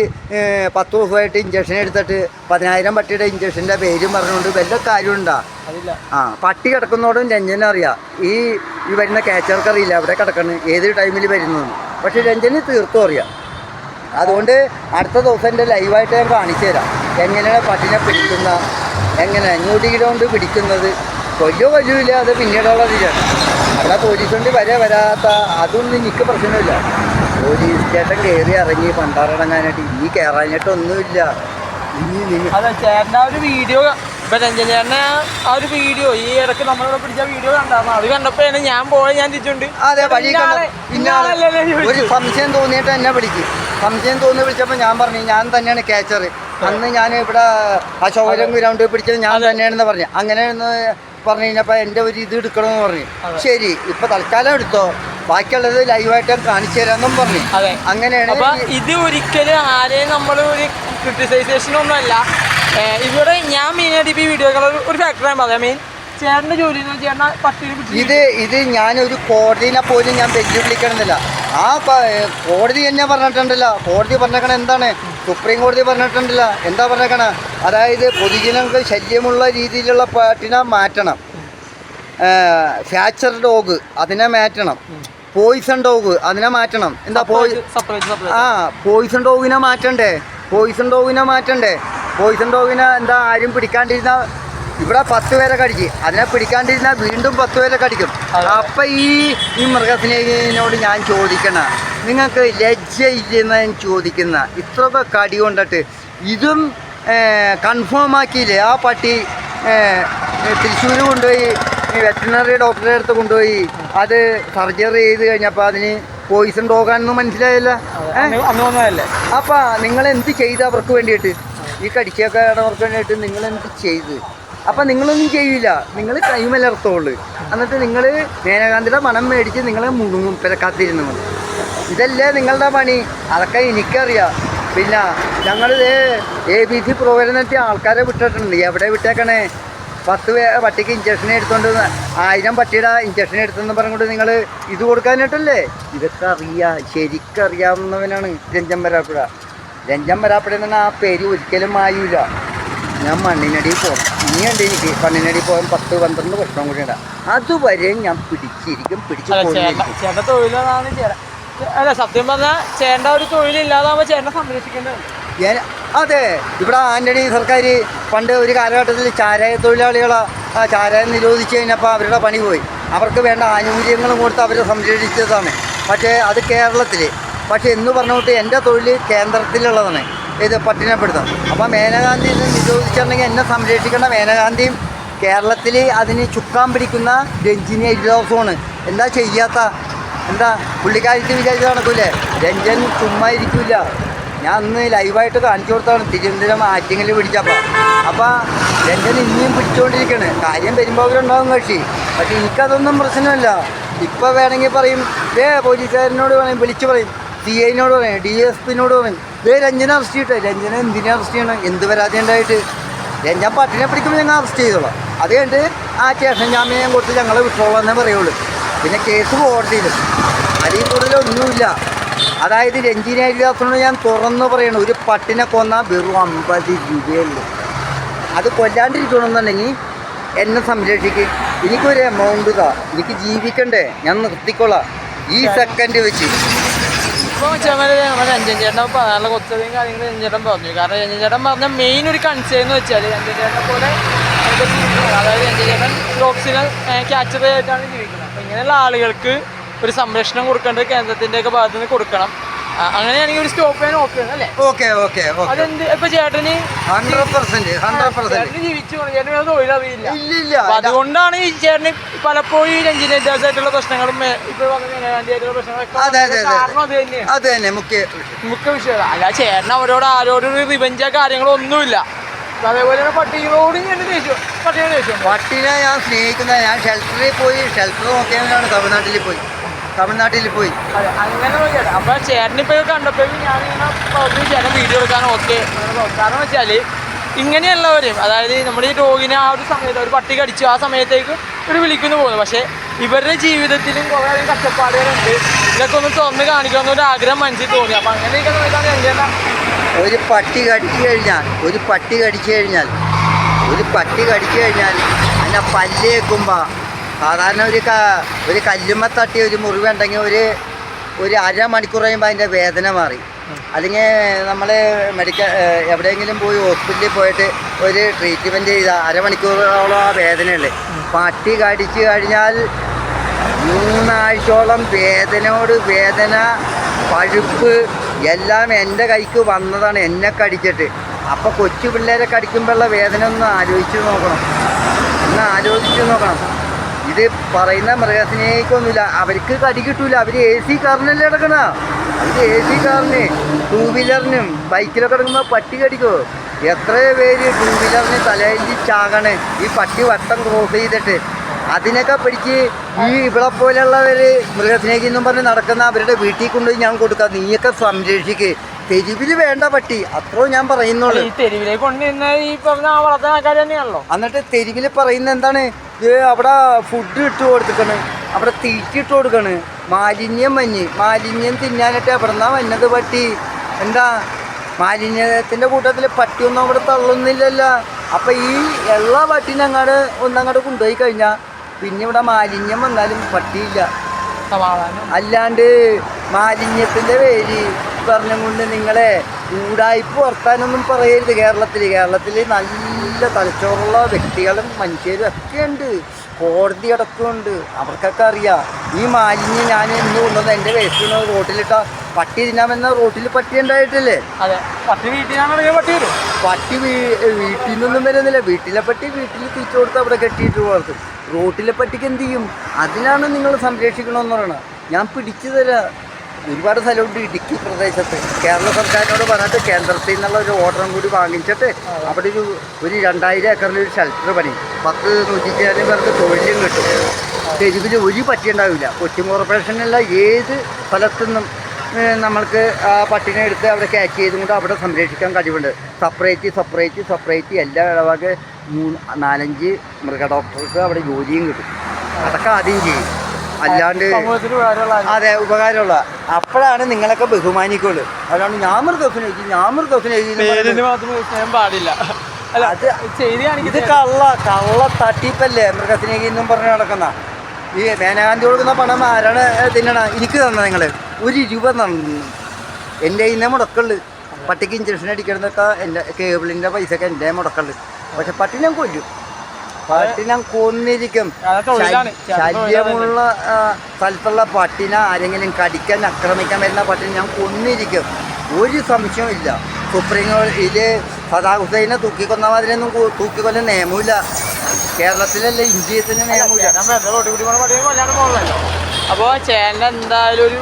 S1: പത്ത് ദിവസമായിട്ട് ഇഞ്ചക്ഷൻ എടുത്തിട്ട് പതിനായിരം പട്ടിയുടെ ഇഞ്ചക്ഷന്റെ പേരും പറഞ്ഞുകൊണ്ട് വല്ല കാര്യമുണ്ടാ? ആ പട്ടി കിടക്കുന്നതോടും രഞ്ജന അറിയാം. ഈ ഈ വരുന്ന കാച്ചർക്ക് അറിയില്ല എവിടെ കിടക്കണ്. ഏത് ടൈമിൽ വരുന്നു പക്ഷേ രഞ്ജന് തീർത്തും അറിയാം. അതുകൊണ്ട് അടുത്ത ദിവസം എന്റെ ലൈവായിട്ട് ഞാൻ കാണിച്ചു തരാം. എങ്ങനെയാണ് പട്ടിനെ പിടിക്കുന്ന എങ്ങനെ? ഞൊടിയിട കൊണ്ട് പിടിക്കുന്നത്. കൊല്ലോ കൊല്ലുമില്ല അത് പിന്നീടുള്ള ഇതിലാണ് അവിടെ പോലീസ് വണ്ടി വരെ വരാത്ത അതൊന്നും എനിക്ക് പ്രശ്നമില്ല. പോലീസ് ചേട്ടൻ കയറി ഇറങ്ങി പണ്ടാറടങ്ങാനായിട്ട് ഇനി കയറാനായിട്ടൊന്നുമില്ല
S2: അതെ ചേട്ടന്റെ ആ ഒരു വീഡിയോ ഇപ്പൊ രഞ്ജനേട്ടനെ ആ ഒരു വീഡിയോ ഈ ഇടയ്ക്ക് നമ്മളിവിടെ പിടിച്ച വീഡിയോ കണ്ടായിരുന്നു. അത് കണ്ടപ്പോഴാണ് ഞാൻ പോയ ഞാൻ തിരിച്ചുണ്ട്.
S1: അതെ വഴി ഒരു സംശയം തോന്നിയിട്ട് എന്നെ വിളിക്കും. സംശയം തോന്നി വിളിച്ചപ്പോൾ ഞാൻ പറഞ്ഞു ഞാൻ തന്നെയാണ് ക്യാച്ചർ അന്ന് ഞാൻ ഇവിടെ അശോകരം ഗ്രൗണ്ടിൽ പിടിച്ചത് ഞാൻ തന്നെയാണെന്ന് പറഞ്ഞു. അങ്ങനെ പറഞ്ഞു കഴിഞ്ഞപ്പോൾ എന്റെ ഒരു ഇത് എടുക്കണമെന്ന് പറഞ്ഞു. ശരി ഇപ്പൊ തൽക്കാലം എടുത്തോ. ബാക്കിയുള്ളത് ലൈവായിട്ട് കാണിച്ചു തരാമെന്നും പറഞ്ഞു.
S2: അതെ.
S1: അങ്ങനെയാണ്
S2: അപ്പൊ ഇത് ഒരിക്കലും ആരെയും നമ്മൾ ഒരു ക്രിട്ടിസൈസേഷൻ ഒന്നുമല്ല. ഇവിടെ ഞാൻ മെയിനായിട്ട് അടിപ്പി ഈ വീഡിയോകൾ ഒരു ഫാക്ടറാണ് പറയാം. മെയിൻ ചേട്ടന്റെ ജോലി എന്ന് ചേട്ടൻ പട്ടിയെ പിടിച്ച്
S1: ഇത് ഇത് ഞാനൊരു കോടതിനെ പോലും ഞാൻ വെല്ലുവിളിക്കണമെന്നില്ല. ആ കോടതി തന്നെ പറഞ്ഞിട്ടുണ്ടല്ലോ. കോടതി പറഞ്ഞേക്കണ എന്താണ്? സുപ്രീം കോടതി പറഞ്ഞിട്ടുണ്ടല്ല. എന്താ പറഞ്ഞേക്കണ? അതായത് പൊതുജനങ്ങൾക്ക് ശല്യമുള്ള രീതിയിലുള്ള പാട്ടിനെ മാറ്റണം. ഫാച്ചർ ഡോഗ് അതിനെ മാറ്റണം. പോയിസൺ ഡോഗ് അതിനെ മാറ്റണം. എന്താ പോയി ആ പോയിസൺ ഡോഗിനെ മാറ്റണ്ടേ? പോയിസൺ ഡോഗിനെ മാറ്റണ്ടേ? പോയിസൺ ഡോഗിനെ എന്താ ആരും പിടിക്കാണ്ടിരുന്ന ഇവിടെ പത്ത് പേരെ കടിക്കും. അതിനെ പിടിക്കാണ്ടിരുന്നാൽ വീണ്ടും പത്ത് പേരെ കടിക്കും. അപ്പം ഈ ഈ മൃഗസ്നേഹിനോട് ഞാൻ ചോദിക്കണ നിങ്ങൾക്ക് ലജ്ജയില്ലെന്ന് ഞാൻ ചോദിക്കുന്ന ഇത്രയൊക്കെ കടി കൊണ്ടിട്ട് ഇതും കൺഫേം ആക്കിയില്ലേ? ആ പട്ടി തൃശ്ശൂർ കൊണ്ടുപോയി വെറ്റിനറി ഡോക്ടറെ അടുത്ത് കൊണ്ടുപോയി അത് സർജറി ചെയ്ത് കഴിഞ്ഞപ്പോൾ അതിന് പോയിസൺ ഡോഗാണെന്ന് മനസ്സിലായില്ല? അപ്പം നിങ്ങൾ എന്ത് ചെയ്ത് അവർക്ക് വേണ്ടിയിട്ട്? ഈ കടിക്കൊക്കെ അവർക്ക് വേണ്ടിയിട്ട് നിങ്ങൾ എന്ത് ചെയ്ത്? അപ്പൊ നിങ്ങളൊന്നും ചെയ്യില്ല നിങ്ങൾ കൈമലർത്തോളൂ എന്നിട്ട് നിങ്ങൾ മേനകാന്തിയുടെ മണം മേടിച്ച് നിങ്ങൾ മുങ്ങും പിറക്കാത്തിരുന്നു ഇതല്ലേ നിങ്ങളുടെ പണി. അതൊക്കെ എനിക്കറിയാം. പിന്നെ ഞങ്ങൾ എ ബി സി പ്രോഗ്രാം ആൾക്കാരെ വിട്ടിട്ടുണ്ട്. എവിടെ വിട്ടേക്കണേ? പത്ത് പട്ടിക്ക് ഇഞ്ചക്ഷൻ എടുത്തോണ്ട് ആയിരം പട്ടിയുടെ ഇഞ്ചക്ഷൻ എടുത്തെന്ന് പറഞ്ഞുകൊണ്ട് നിങ്ങൾ ഇത് കൊടുക്കാനായിട്ടല്ലേ? ഇതൊക്കെ അറിയാം. ശരിക്കും അറിയാവുന്നവനാണ് വരാപ്പുഴ. രഞ്ജൻ വരാപ്പുഴ എന്ന് പറഞ്ഞാൽ ആ പേര് ഒരിക്കലും മായൂല. ഞാൻ മണ്ണിനടിയിൽ പോകണം ഇനിയുണ്ട് എനിക്ക് മണ്ണിനടിയിൽ പോകാൻ പത്ത് പന്ത്രണ്ട് വർഷം കൂടി ഉണ്ടാകും അതുവരെ ഞാൻ പിടിച്ചിരിക്കും പിടിച്ചു
S2: അല്ല ചേട്ടൻ
S1: കൊണ്ടിരിക്കും
S2: ചേട്ടന്റെ തൊഴിലാണ് അല്ല സത്യം പറഞ്ഞാൽ ചേണ്ട ഒരു തൊഴിലില്ലാതാവുമ്പോൾ ചേട്ടനെ സംരക്ഷിക്കേണ്ടത്
S1: ഞാൻ അതെ ഇവിടെ ആന്റണി സർക്കാർ പണ്ട് ഒരു കാലഘട്ടത്തിൽ ചാരായ തൊഴിലാളികളെ ആ ചാരായം നിരോധിച്ചു കഴിഞ്ഞപ്പോൾ അവരുടെ പണി പോയി. അവർക്ക് വേണ്ട ആനുകൂല്യങ്ങളും കൊടുത്ത് അവരെ സംരക്ഷിച്ചതാണ്. പക്ഷേ അത് കേരളത്തിൽ പക്ഷേ എന്ന് പറഞ്ഞുകൊണ്ട് എന്റെ തൊഴിൽ കേന്ദ്രത്തിലുള്ളതാണ്. ഇത് പട്ടിണപ്പെടുത്തം. അപ്പോൾ മേനകാന്തി ഇത് നിരോധിച്ചിട്ടുണ്ടെങ്കിൽ എന്നെ സംരക്ഷിക്കേണ്ട മേനകാന്തിയും കേരളത്തിൽ അതിന് ചുക്കാൻ പിടിക്കുന്ന രഞ്ജിനി എഴുതാസമാണ് എന്താ ചെയ്യാത്ത? എന്താ? പുള്ളിക്കാരിക്ക് വിചാരിച്ച് നടക്കൂലേ? രഞ്ജൻ ചുമ്മാ ഇരിക്കില്ല ഞാൻ അന്ന് ലൈവായിട്ട് കാണിച്ചു കൊടുത്താണ്. തിരുവനന്തപുരം ആറ്റിങ്ങൽ പിടിച്ചപ്പോൾ അപ്പോൾ രഞ്ജൻ ഇനിയും പിടിച്ചുകൊണ്ടിരിക്കുകയാണ് കാര്യം പെരുമ്പാവൂരുണ്ടാവും കക്ഷി. പക്ഷെ എനിക്കതൊന്നും പ്രശ്നമില്ല. ഇപ്പോൾ വേണമെങ്കിൽ പറയും ഏ പോലീസുകാരനോട് പറയും വിളിച്ചു പറയും സി ഐനോട് പറയും ഡി എസ് പിന്നോട് പറയും. ഏ രഞ്ജന അറസ്റ്റ് രഞ്ജന എന്തിനെ അറസ്റ്റ് ചെയ്യണം? എന്ത് പരാതി ഉണ്ടായിട്ട്? ഞാൻ പട്ടിനെ പിടിക്കുമ്പോൾ ഞങ്ങൾ അറസ്റ്റ് ചെയ്തോളാം. അത് കഴിഞ്ഞിട്ട് ആ സ്റ്റേഷൻ ജാമ്യം കൊടുത്ത് ഞങ്ങളെ വിട്ടോളാം എന്നേ പറയുള്ളൂ. പിന്നെ കേസ് കോടതിയിലും അതിൽ കൂടുതലൊന്നുമില്ല അതായത് രഞ്ജിനി ഹരിദാസിനോട് ഞാൻ തുറന്നു പറയണം. ഒരു പട്ടിനെ കൊന്നാൽ വെറും അമ്പത് രൂപയുള്ളൂ. അത് കൊല്ലാണ്ടിരിക്കണമെന്നുണ്ടെങ്കിൽ എന്നെ സംരക്ഷിക്കും. എനിക്കൊരു എമൗണ്ട് താ. എനിക്ക് ജീവിക്കണ്ടേ? ഞാൻ നിർത്തിക്കൊള്ളാം ഈ സെക്കൻഡ് വെച്ച്.
S2: ഇപ്പോൾ വെച്ചാൽ നമ്മുടെ രഞ്ജൻ ചേട്ടൻ പറയാനുള്ള കുറച്ചധികം കാര്യങ്ങൾ രഞ്ജൻ ചേട്ടൻ പറഞ്ഞു. കാരണം രഞ്ജൻ ചേട്ടൻ പറഞ്ഞ മെയിൻ ഒരു കൺസേൺ എന്ന് വെച്ചാൽ രഞ്ജൻ ചേട്ടനെ പോലെ അതായത് രഞ്ജൻ ചേട്ടൻ സ്റ്റോക്സിനെ ക്യാച്ചർ ചെയ്തിട്ടാണ് ജീവിക്കുന്നത്. അപ്പോൾ ഇങ്ങനെയുള്ള ആളുകൾക്ക് ഒരു സംരക്ഷണം കൊടുക്കേണ്ടത് കേന്ദ്രത്തിന്റെയൊക്കെ ഭാഗത്തുനിന്ന് ഭാഗത്ത് നിന്ന് കൊടുക്കണം. അങ്ങനെയാണെങ്കിൽ ഒരു സ്റ്റോപ്പ് ചെയ്യാൻ ഓക്കെയാണ് അല്ലേ?
S1: ഓക്കെ ഓക്കെ ഓക്കെ
S2: അതെന്ത്? ഇപ്പൊ ചേട്ടന്
S1: ഹൺഡ്രഡ് പെർസെന്റ് ഹൺഡ്രഡ് പെർസെന്റ്
S2: ജീവിച്ചു ചേട്ടന് വേറെ തൊഴിലറിയില്ല
S1: ഇല്ലില്ല
S2: അതുകൊണ്ടാണ് ഈ ചേട്ടന് പലപ്പോഴും ഈ രഞ്ജിനി ആയിട്ടുള്ള പ്രശ്നങ്ങളും ഇപ്പൊ ആയിട്ടുള്ള പ്രശ്നങ്ങളൊക്കെ
S1: അതെ, അതെ.
S2: കാരണം അത് തന്നെയാണ്
S1: അത് തന്നെ മുഖ്യ
S2: മുഖ്യ വിഷയം. അല്ല ചേട്ടൻ അവരോട് ആരോടും റിവഞ്ചോ കാര്യങ്ങളോ ഒന്നുമില്ല അതേപോലെ തന്നെ പട്ടികളോടും ഞാൻ ദേഷ്യം പട്ടിയുടെ ദേഷ്യം
S1: പട്ടിനെ ഞാൻ സ്നേഹിക്കുന്ന ഞാൻ ഷെൽട്ടറിൽ പോയി ഷെൽട്ടർ നോക്കിയാണ് തമിഴ്നാട്ടിൽ പോയി. തമിഴ്നാട്ടിൽ പോയി.
S2: അങ്ങനെ നോക്കിയാൽ അപ്പൊ ചേട്ടനിപ്പോ കണ്ടപ്പോഴും ഞാനിങ്ങനെ ചേട്ടൻ വീഡിയോ എടുക്കാൻ ഓക്കെ കാരണം വെച്ചാൽ ഇങ്ങനെയുള്ളവരും അതായത് നമ്മുടെ ഈ രോഗിനെ ആ ഒരു സമയത്ത് ഒരു പട്ടി കടിച്ചു ആ സമയത്തേക്ക് ഒരു വിളിക്കുന്നു പോകുന്നു. പക്ഷേ ഇവരുടെ ജീവിതത്തിലും കുറേ അധികം കഷ്ടപ്പാടുകളുണ്ട്. ഇതൊക്കെ ഒന്ന് തുറന്ന് കാണിക്കണമെന്ന് ഒരു ആഗ്രഹം മനസ്സിൽ തോന്നി. അപ്പൊ അങ്ങനെയൊക്കെ എന്റെ
S1: ഒരു പട്ടി കടിച്ചു കഴിഞ്ഞാൽ ഒരു പട്ടി കടിച്ചു കഴിഞ്ഞാൽ ഒരു പട്ടി കടിച്ചു കഴിഞ്ഞാൽ അതിനെ പല്ലേക്കുമ്പോൾ സാധാരണ ഒരു ഒരു കല്ലുമ്മ തട്ടി ഒരു മുറിവുണ്ടെങ്കിൽ ഒരു ഒരു അരമണിക്കൂർ കഴിയുമ്പോൾ അതിന്റെ വേദന മാറി. അല്ലെങ്കിൽ നമ്മൾ മെഡിക്കൽ എവിടെയെങ്കിലും പോയി ഹോസ്പിറ്റലിൽ പോയിട്ട് ഒരു ട്രീറ്റ്മെന്റ് ചെയ്ത അരമണിക്കൂറോളം ആ വേദനയുണ്ട്. പട്ടി കടിച്ചു കഴിഞ്ഞാൽ മൂന്നാഴ്ചയോളം വേദനയോട് വേദന പഴുപ്പ് എല്ലാം എന്റെ കൈക്ക് വന്നതാണ് എന്നെ കടിച്ചിട്ട്. അപ്പോൾ കൊച്ചു പിള്ളേരെ കടിക്കുമ്പോഴുള്ള വേദന ഒന്ന് ആലോചിച്ച് നോക്കണം. ഒന്ന് ആലോചിച്ച് നോക്കണം. ഇത് പറയുന്ന മൃഗസ്നേഹിക്കൊന്നുമില്ല. അവർക്ക് കടി കിട്ടൂല. അവർ എ സി കാറിനല്ലേ കിടക്കണ അവർ എ സി കാറിന് ടൂ വീലറിനും ബൈക്കിലൊക്കെ കിടക്കുമ്പോൾ പട്ടി കടിക്കോ? എത്ര പേര് ടൂ വീലറിന് തലയിഞ്ചി ചാകണ്. ഈ പട്ടി വട്ടം ക്രോസ് ചെയ്തിട്ട്. അതിനൊക്കെ പിടിച്ച് ഈ ഇവിടെ പോലെയുള്ളവർ മൃഗസ്നേഹിന്നും പറഞ്ഞ് നടക്കുന്ന അവരുടെ വീട്ടിൽ കൊണ്ടുപോയി ഞാൻ കൊടുക്കാം. നീയൊക്കെ സംരക്ഷിക്ക്. തെരുവിൽ വേണ്ട പട്ടി. അത്രയും ഞാൻ പറയുന്നുള്ളൂ.
S2: ഈ തെരുവിലേക്ക് കൊണ്ടുവരുന്ന ഈ പറഞ്ഞ ആ വളർത്തുന്ന ആൾക്കാർ തന്നെയാണല്ലോ.
S1: എന്നിട്ട് തെരുവിൽ പറയുന്ന എന്താണ്? ഇത് അവിടെ ഫുഡ് ഇട്ട് കൊടുത്തിക്കണ് അവിടെ തീറ്റ ഇട്ട് കൊടുക്കണ്. മാലിന്യം മഞ്ഞ്. മാലിന്യം തിന്നാനായിട്ട് എവിടെന്നാ വന്നത് പട്ടി? എന്താ? മാലിന്യത്തിന്റെ കൂട്ടത്തിൽ പട്ടിയൊന്നും അവിടെ തള്ളുന്നില്ലല്ല. അപ്പം ഈ എല്ലാ പട്ടീനെ അങ്ങോട്ട് ഒന്നങ്ങോട്ട് കൊണ്ടുപോയി കഴിഞ്ഞാൽ പിന്നെ ഇവിടെ മാലിന്യം വന്നാലും പട്ടിയില്ല. അല്ലാണ്ട് മാലിന്യത്തിന്റെ പേര് പറഞ്ഞും കൊണ്ട് നിങ്ങളെ ഊടായ്പ വർത്താനൊന്നും പറയരുത്. കേരളത്തിൽ കേരളത്തിൽ നല്ല തലച്ചോറുള്ള വ്യക്തികളും മനുഷ്യരും ഒക്കെ ഉണ്ട്. കോടതി അടക്കമുണ്ട്. അവർക്കൊക്കെ അറിയാം. ഈ മാലിന്യം ഞാൻ ഇന്ന് കൊണ്ടുവന്ന് എന്റെ വേസ്റ്റ് റോട്ടിലിട്ട പട്ടി തിന്നാമെന്ന റോട്ടിൽ പട്ടി ഉണ്ടായിട്ടില്ലേ?
S2: പട്ടി
S1: വീട്ടിൽ നിന്നൊന്നും വരുന്നില്ല. വീട്ടിലെ പട്ടി വീട്ടിൽ തിരിച്ചു കൊടുത്ത് അവിടെ കെട്ടിയിട്ട് വളർത്തും റോട്ടിലെ പട്ടിക്ക് എന്ത് ചെയ്യും? അതിനാണ് നിങ്ങൾ സംരക്ഷിക്കണമെന്ന് പറയണത്. ഞാൻ പിടിച്ചു തരാം. ഒരുപാട് സ്ഥലമുണ്ട് ഇടുക്കി പ്രദേശത്ത്. കേരള സർക്കാരിനോട് പറഞ്ഞിട്ട് കേന്ദ്രത്തിൽ നിന്നുള്ള ഒരു ഓർഡറും കൂടി വാങ്ങിച്ചിട്ട് അവിടെ ഒരു ഒരു രണ്ടായിരം ഏക്കറിൽ ഒരു ഷെൽട്ടർ പണി. പത്ത് നൂറ്റി ചേരും പേർക്ക് തൊഴിലും കിട്ടും. തെരുവിൽ ഒരു പട്ടി ഉണ്ടാവില്ല. കൊച്ചിൻ കോർപ്പറേഷനിലുള്ള ഏത് സ്ഥലത്തുനിന്നും നിന്നും നമ്മൾക്ക് ആ പട്ടിനെ എടുത്ത് അവിടെ ക്യാച്ച് ചെയ്തുകൊണ്ട് അവിടെ സംരക്ഷിക്കാൻ കഴിവുണ്ട്. സെപ്പറേറ്റ് സെപ്പറേറ്റ് സെപ്പറേറ്റ് എല്ലാ ഇടവക മൂന്ന് നാലഞ്ച് മൃഗ ഡോക്ടർക്ക് അവിടെ ജോലിയും കിട്ടും. അതൊക്കെ ആദ്യം ചെയ്യും. അല്ലാണ്ട് അതെ ഉപകാരമുള്ള. അപ്പോഴാണ് നിങ്ങളൊക്കെ ബഹുമാനിക്കുള്ളൂ. അതാണ് ഞാൻ ഞാൻ മൃഗത്തിന്
S2: പേരിന് മാത്രം സ്നേഹം പാടില്ല.
S1: അത് ഇത് കള്ള കള്ള തട്ടിപ്പല്ലേ? മൃഗസ്നേഹി എന്നും പറഞ്ഞ് നടക്കുന്ന. ഈ മേനകാന്തി കൊടുക്കുന്ന പണം ആരാണ് തിന്നണ? എനിക്ക് തന്ന നിങ്ങൾ ഒരു രൂപ തന്നു. എന്റെ ഇന്നെ മുടക്കുള്ളു. പട്ടിക്ക് ഇഞ്ചക്ഷൻ അടിക്കണമെന്നൊക്കെ എന്റെ കേബിളിന്റെ പൈസ ഒക്കെ എന്റെ മുടക്കുള്ളു. പക്ഷെ പട്ടി ഞാൻ കൊല്ലും. പട്ടിനെ കൊന്നിരിക്കും. ശല്യമുള്ള സ്ഥലത്തുള്ള പട്ടിനെ ആരെങ്കിലും കടിക്കാൻ ആക്രമിക്കാൻ വരുന്ന പട്ടിനെ ഞാൻ കൊന്നിരിക്കും. ഒരു സംശയവും ഇല്ല. സുപ്രീം കോടതിയിൽ സദാ ഹുസൈനെ തൂക്കിക്കൊന്ന മാതിരിയൊന്നും ഒന്നും തൂക്കിക്കൊല്ല നിയമമില്ല കേരളത്തിലല്ല ഇന്ത്യയിൽ തന്നെ നിയമമില്ല
S2: അപ്പോൾ ചേട്ടൻ എന്തായാലും ഒരു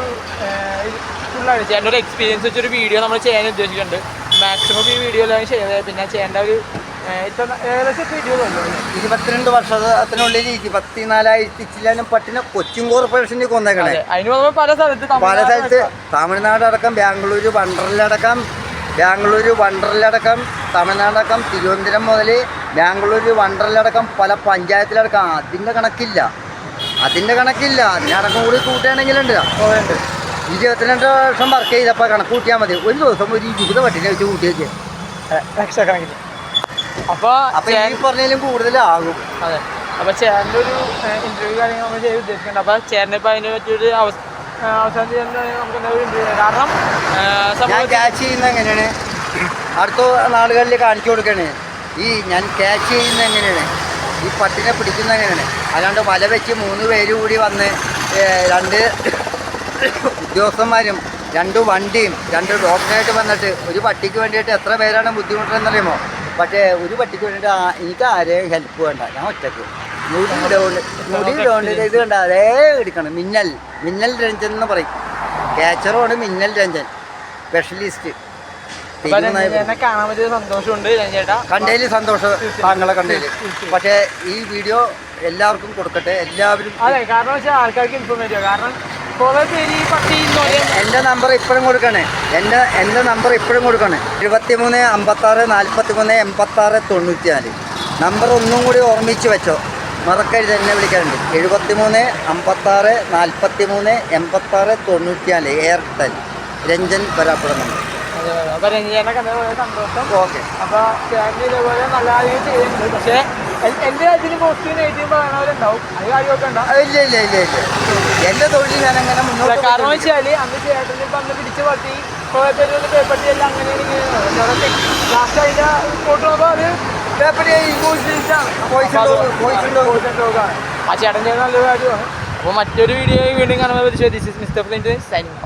S2: ഫുള്ളാണ്. ചേട്ടന്റെ ഒരു എക്സ്പീരിയൻസ് വെച്ചൊരു വീഡിയോ നമ്മൾ ചെയ്യാൻ ഉദ്ദേശിക്കുന്നുണ്ട്. മാക്സിമം ഈ വീഡിയോ എല്ലാം ചെയ്തത് പിന്നെ ചേട്ടന്റെ ഒരു
S1: ഇരുപത്തിരണ്ട് വർഷത്തിനുള്ളിൽ ഇരുപത്തിനാലായിരത്തി ചില്ലാനും പട്ടിനെ കൊച്ചിൻ കോർപ്പറേഷനിൽ കൊന്നേക്കണേ.
S2: അതിന് പല സ്ഥലത്ത്
S1: പല സ്ഥലത്ത് തമിഴ്നാട് അടക്കം ബാംഗ്ലൂർ വണ്ടറിലടക്കം ബാംഗ്ലൂർ വണ്ടറിലടക്കം തമിഴ്നാടക്കം തിരുവനന്തപുരം മുതൽ ബാംഗ്ലൂർ വണ്ടറിലടക്കം പല പഞ്ചായത്തിലടക്കം അതിന്റെ കണക്കില്ല. അതിന്റെ കണക്കില്ല. അതിനടക്കം കൂടി കൂട്ടുകയാണെങ്കിലുണ്ട്.
S2: ഉണ്ട്
S1: ഇരുപത്തിരണ്ട് വർഷം വർക്ക് ചെയ്തപ്പോൾ കണക്ക് കൂട്ടിയാൽ മതി. ഒരു ദിവസം ഒരു ഇരുപത് പട്ടിനെ വെച്ച് കൂട്ടി വെച്ച്
S2: ലക്ഷക്കണക്കിന്.
S1: അപ്പം പറഞ്ഞാലും കൂടുതലാകും.
S2: അതെ. അപ്പൊ ചേട്ടന്റെ ഒരു ഇന്റർവ്യൂ കാര്യങ്ങൾ നമ്മൾ ചെയ്ത് ഉദ്ദേശിക്കുന്നുണ്ട്. അപ്പൊ ചേട്ടനെ ഇപ്പൊ അതിനെ പറ്റിയൊരു അവസ് അവസാനം ചെയ്യാൻ നമുക്ക് ഒരു ഇന്റർവ്യൂ കാരണം
S1: ഞാൻ ക്യാച്ച് ചെയ്യുന്ന എങ്ങനെയാണ്? അടുത്ത നാളുകളിൽ കാണിച്ചു കൊടുക്കണേ. ഈ ഞാൻ ക്യാച്ച് ചെയ്യുന്ന എങ്ങനെയാണ്? ഈ പട്ടിനെ പിടിക്കുന്ന എങ്ങനെയാണ്? അല്ലാണ്ട് വല വെച്ച് മൂന്ന് പേര് കൂടി വന്ന് രണ്ട് ഉദ്യോഗസ്ഥന്മാരും രണ്ട് വണ്ടിയും രണ്ട് ഡോക്ടറായിട്ട് വന്നിട്ട് ഒരു പട്ടിക്ക് വേണ്ടിയിട്ട് എത്ര പേരാണ് ബുദ്ധിമുട്ടെന്നറിയുമോ പക്ഷേ ഒരു പട്ടിക്ക് വേണ്ടിയിട്ട് എനിക്ക് ആരെയും ഹെൽപ്പ് വേണ്ട. ഞാൻ ഒറ്റയ്ക്ക് മുടി മുടിയിലോണ്ട് ഇത് കണ്ട അതേ എടുക്കണം മിന്നൽ. മിന്നൽ രഞ്ജൻ എന്ന് പറയും. ക്യാച്ചറുമാണ് മിന്നൽ രഞ്ജൻ. സ്പെഷ്യലിസ്റ്റ് കണ്ടതിൽ സന്തോഷം. താങ്കളെ കണ്ടതിൽ പക്ഷേ ഈ വീഡിയോ എല്ലാവർക്കും കൊടുക്കട്ടെ. എല്ലാവരും
S2: അതെ കാരണം വെച്ചാൽ ആൾക്കാർക്ക് ഇൻഫോർമേറ്റീവ് കാരണം കുറേ പേര് ഈ പട്ടി
S1: എന്റെ നമ്പർ ഇപ്പോഴും കൊടുക്കണേ. എന്റെ എന്റെ നമ്പർ ഇപ്പോഴും കൊടുക്കണേ. എഴുപത്തി മൂന്ന് അമ്പത്താറ് നാൽപ്പത്തി മൂന്ന് എൺപത്താറ് തൊണ്ണൂറ്റി നാല് നമ്പർ ഒന്നും കൂടി ഓർമ്മിച്ച് വെച്ചോ. മറക്കരുത് എന്നെ വിളിക്കാറുണ്ട് എഴുപത്തി മൂന്ന് അമ്പത്താറ് നാൽപ്പത്തി മൂന്ന് എൺപത്താറ് തൊണ്ണൂറ്റി നാല് എയർടെൽ രഞ്ജൻ വരാപ്പുഴ നമ്പർ
S2: അപ്പോൾ രഞ്ജനെ കണ്ടത് സന്തോഷം.
S1: ഓക്കെ.
S2: അപ്പോൾ ഫാമിലി ഇതേപോലെ നല്ല കാര്യങ്ങൾ ചെയ്യുന്നുണ്ട്. പക്ഷേ പോസിറ്റീവ് നെഗറ്റീവ് അത് കാര്യമൊക്കെ
S1: ഇല്ല ഇല്ല ഇല്ല ഇല്ല. എന്റെ തൊഴിൽ ഞാൻ അങ്ങനെ മുന്നോട്ട്
S2: കാരണം. വെച്ചാൽ അന്ന് ചേട്ടന് ഇപ്പം അന്ന് പിടിച്ച പട്ടി കുറേ എല്ലാം അങ്ങനെയാണ് ഇങ്ങനെ ലാസ്റ്റ് അതിന്റെ റിപ്പോർട്ട് നോക്കുമ്പോൾ അത് പേപ്പട്ടി പോയിട്ടാണ്
S1: Poison dog, poison dog.
S2: ആ ചേട്ടൻ ചെയ്ത നല്ലൊരു കാര്യമാണ്. അപ്പോൾ മറ്റൊരു വീഡിയോ വീണ്ടും കാണുമ്പോൾ ഇസ് മിസ്റ്റർ ഫ്ലിന്റ് സൈനിങ്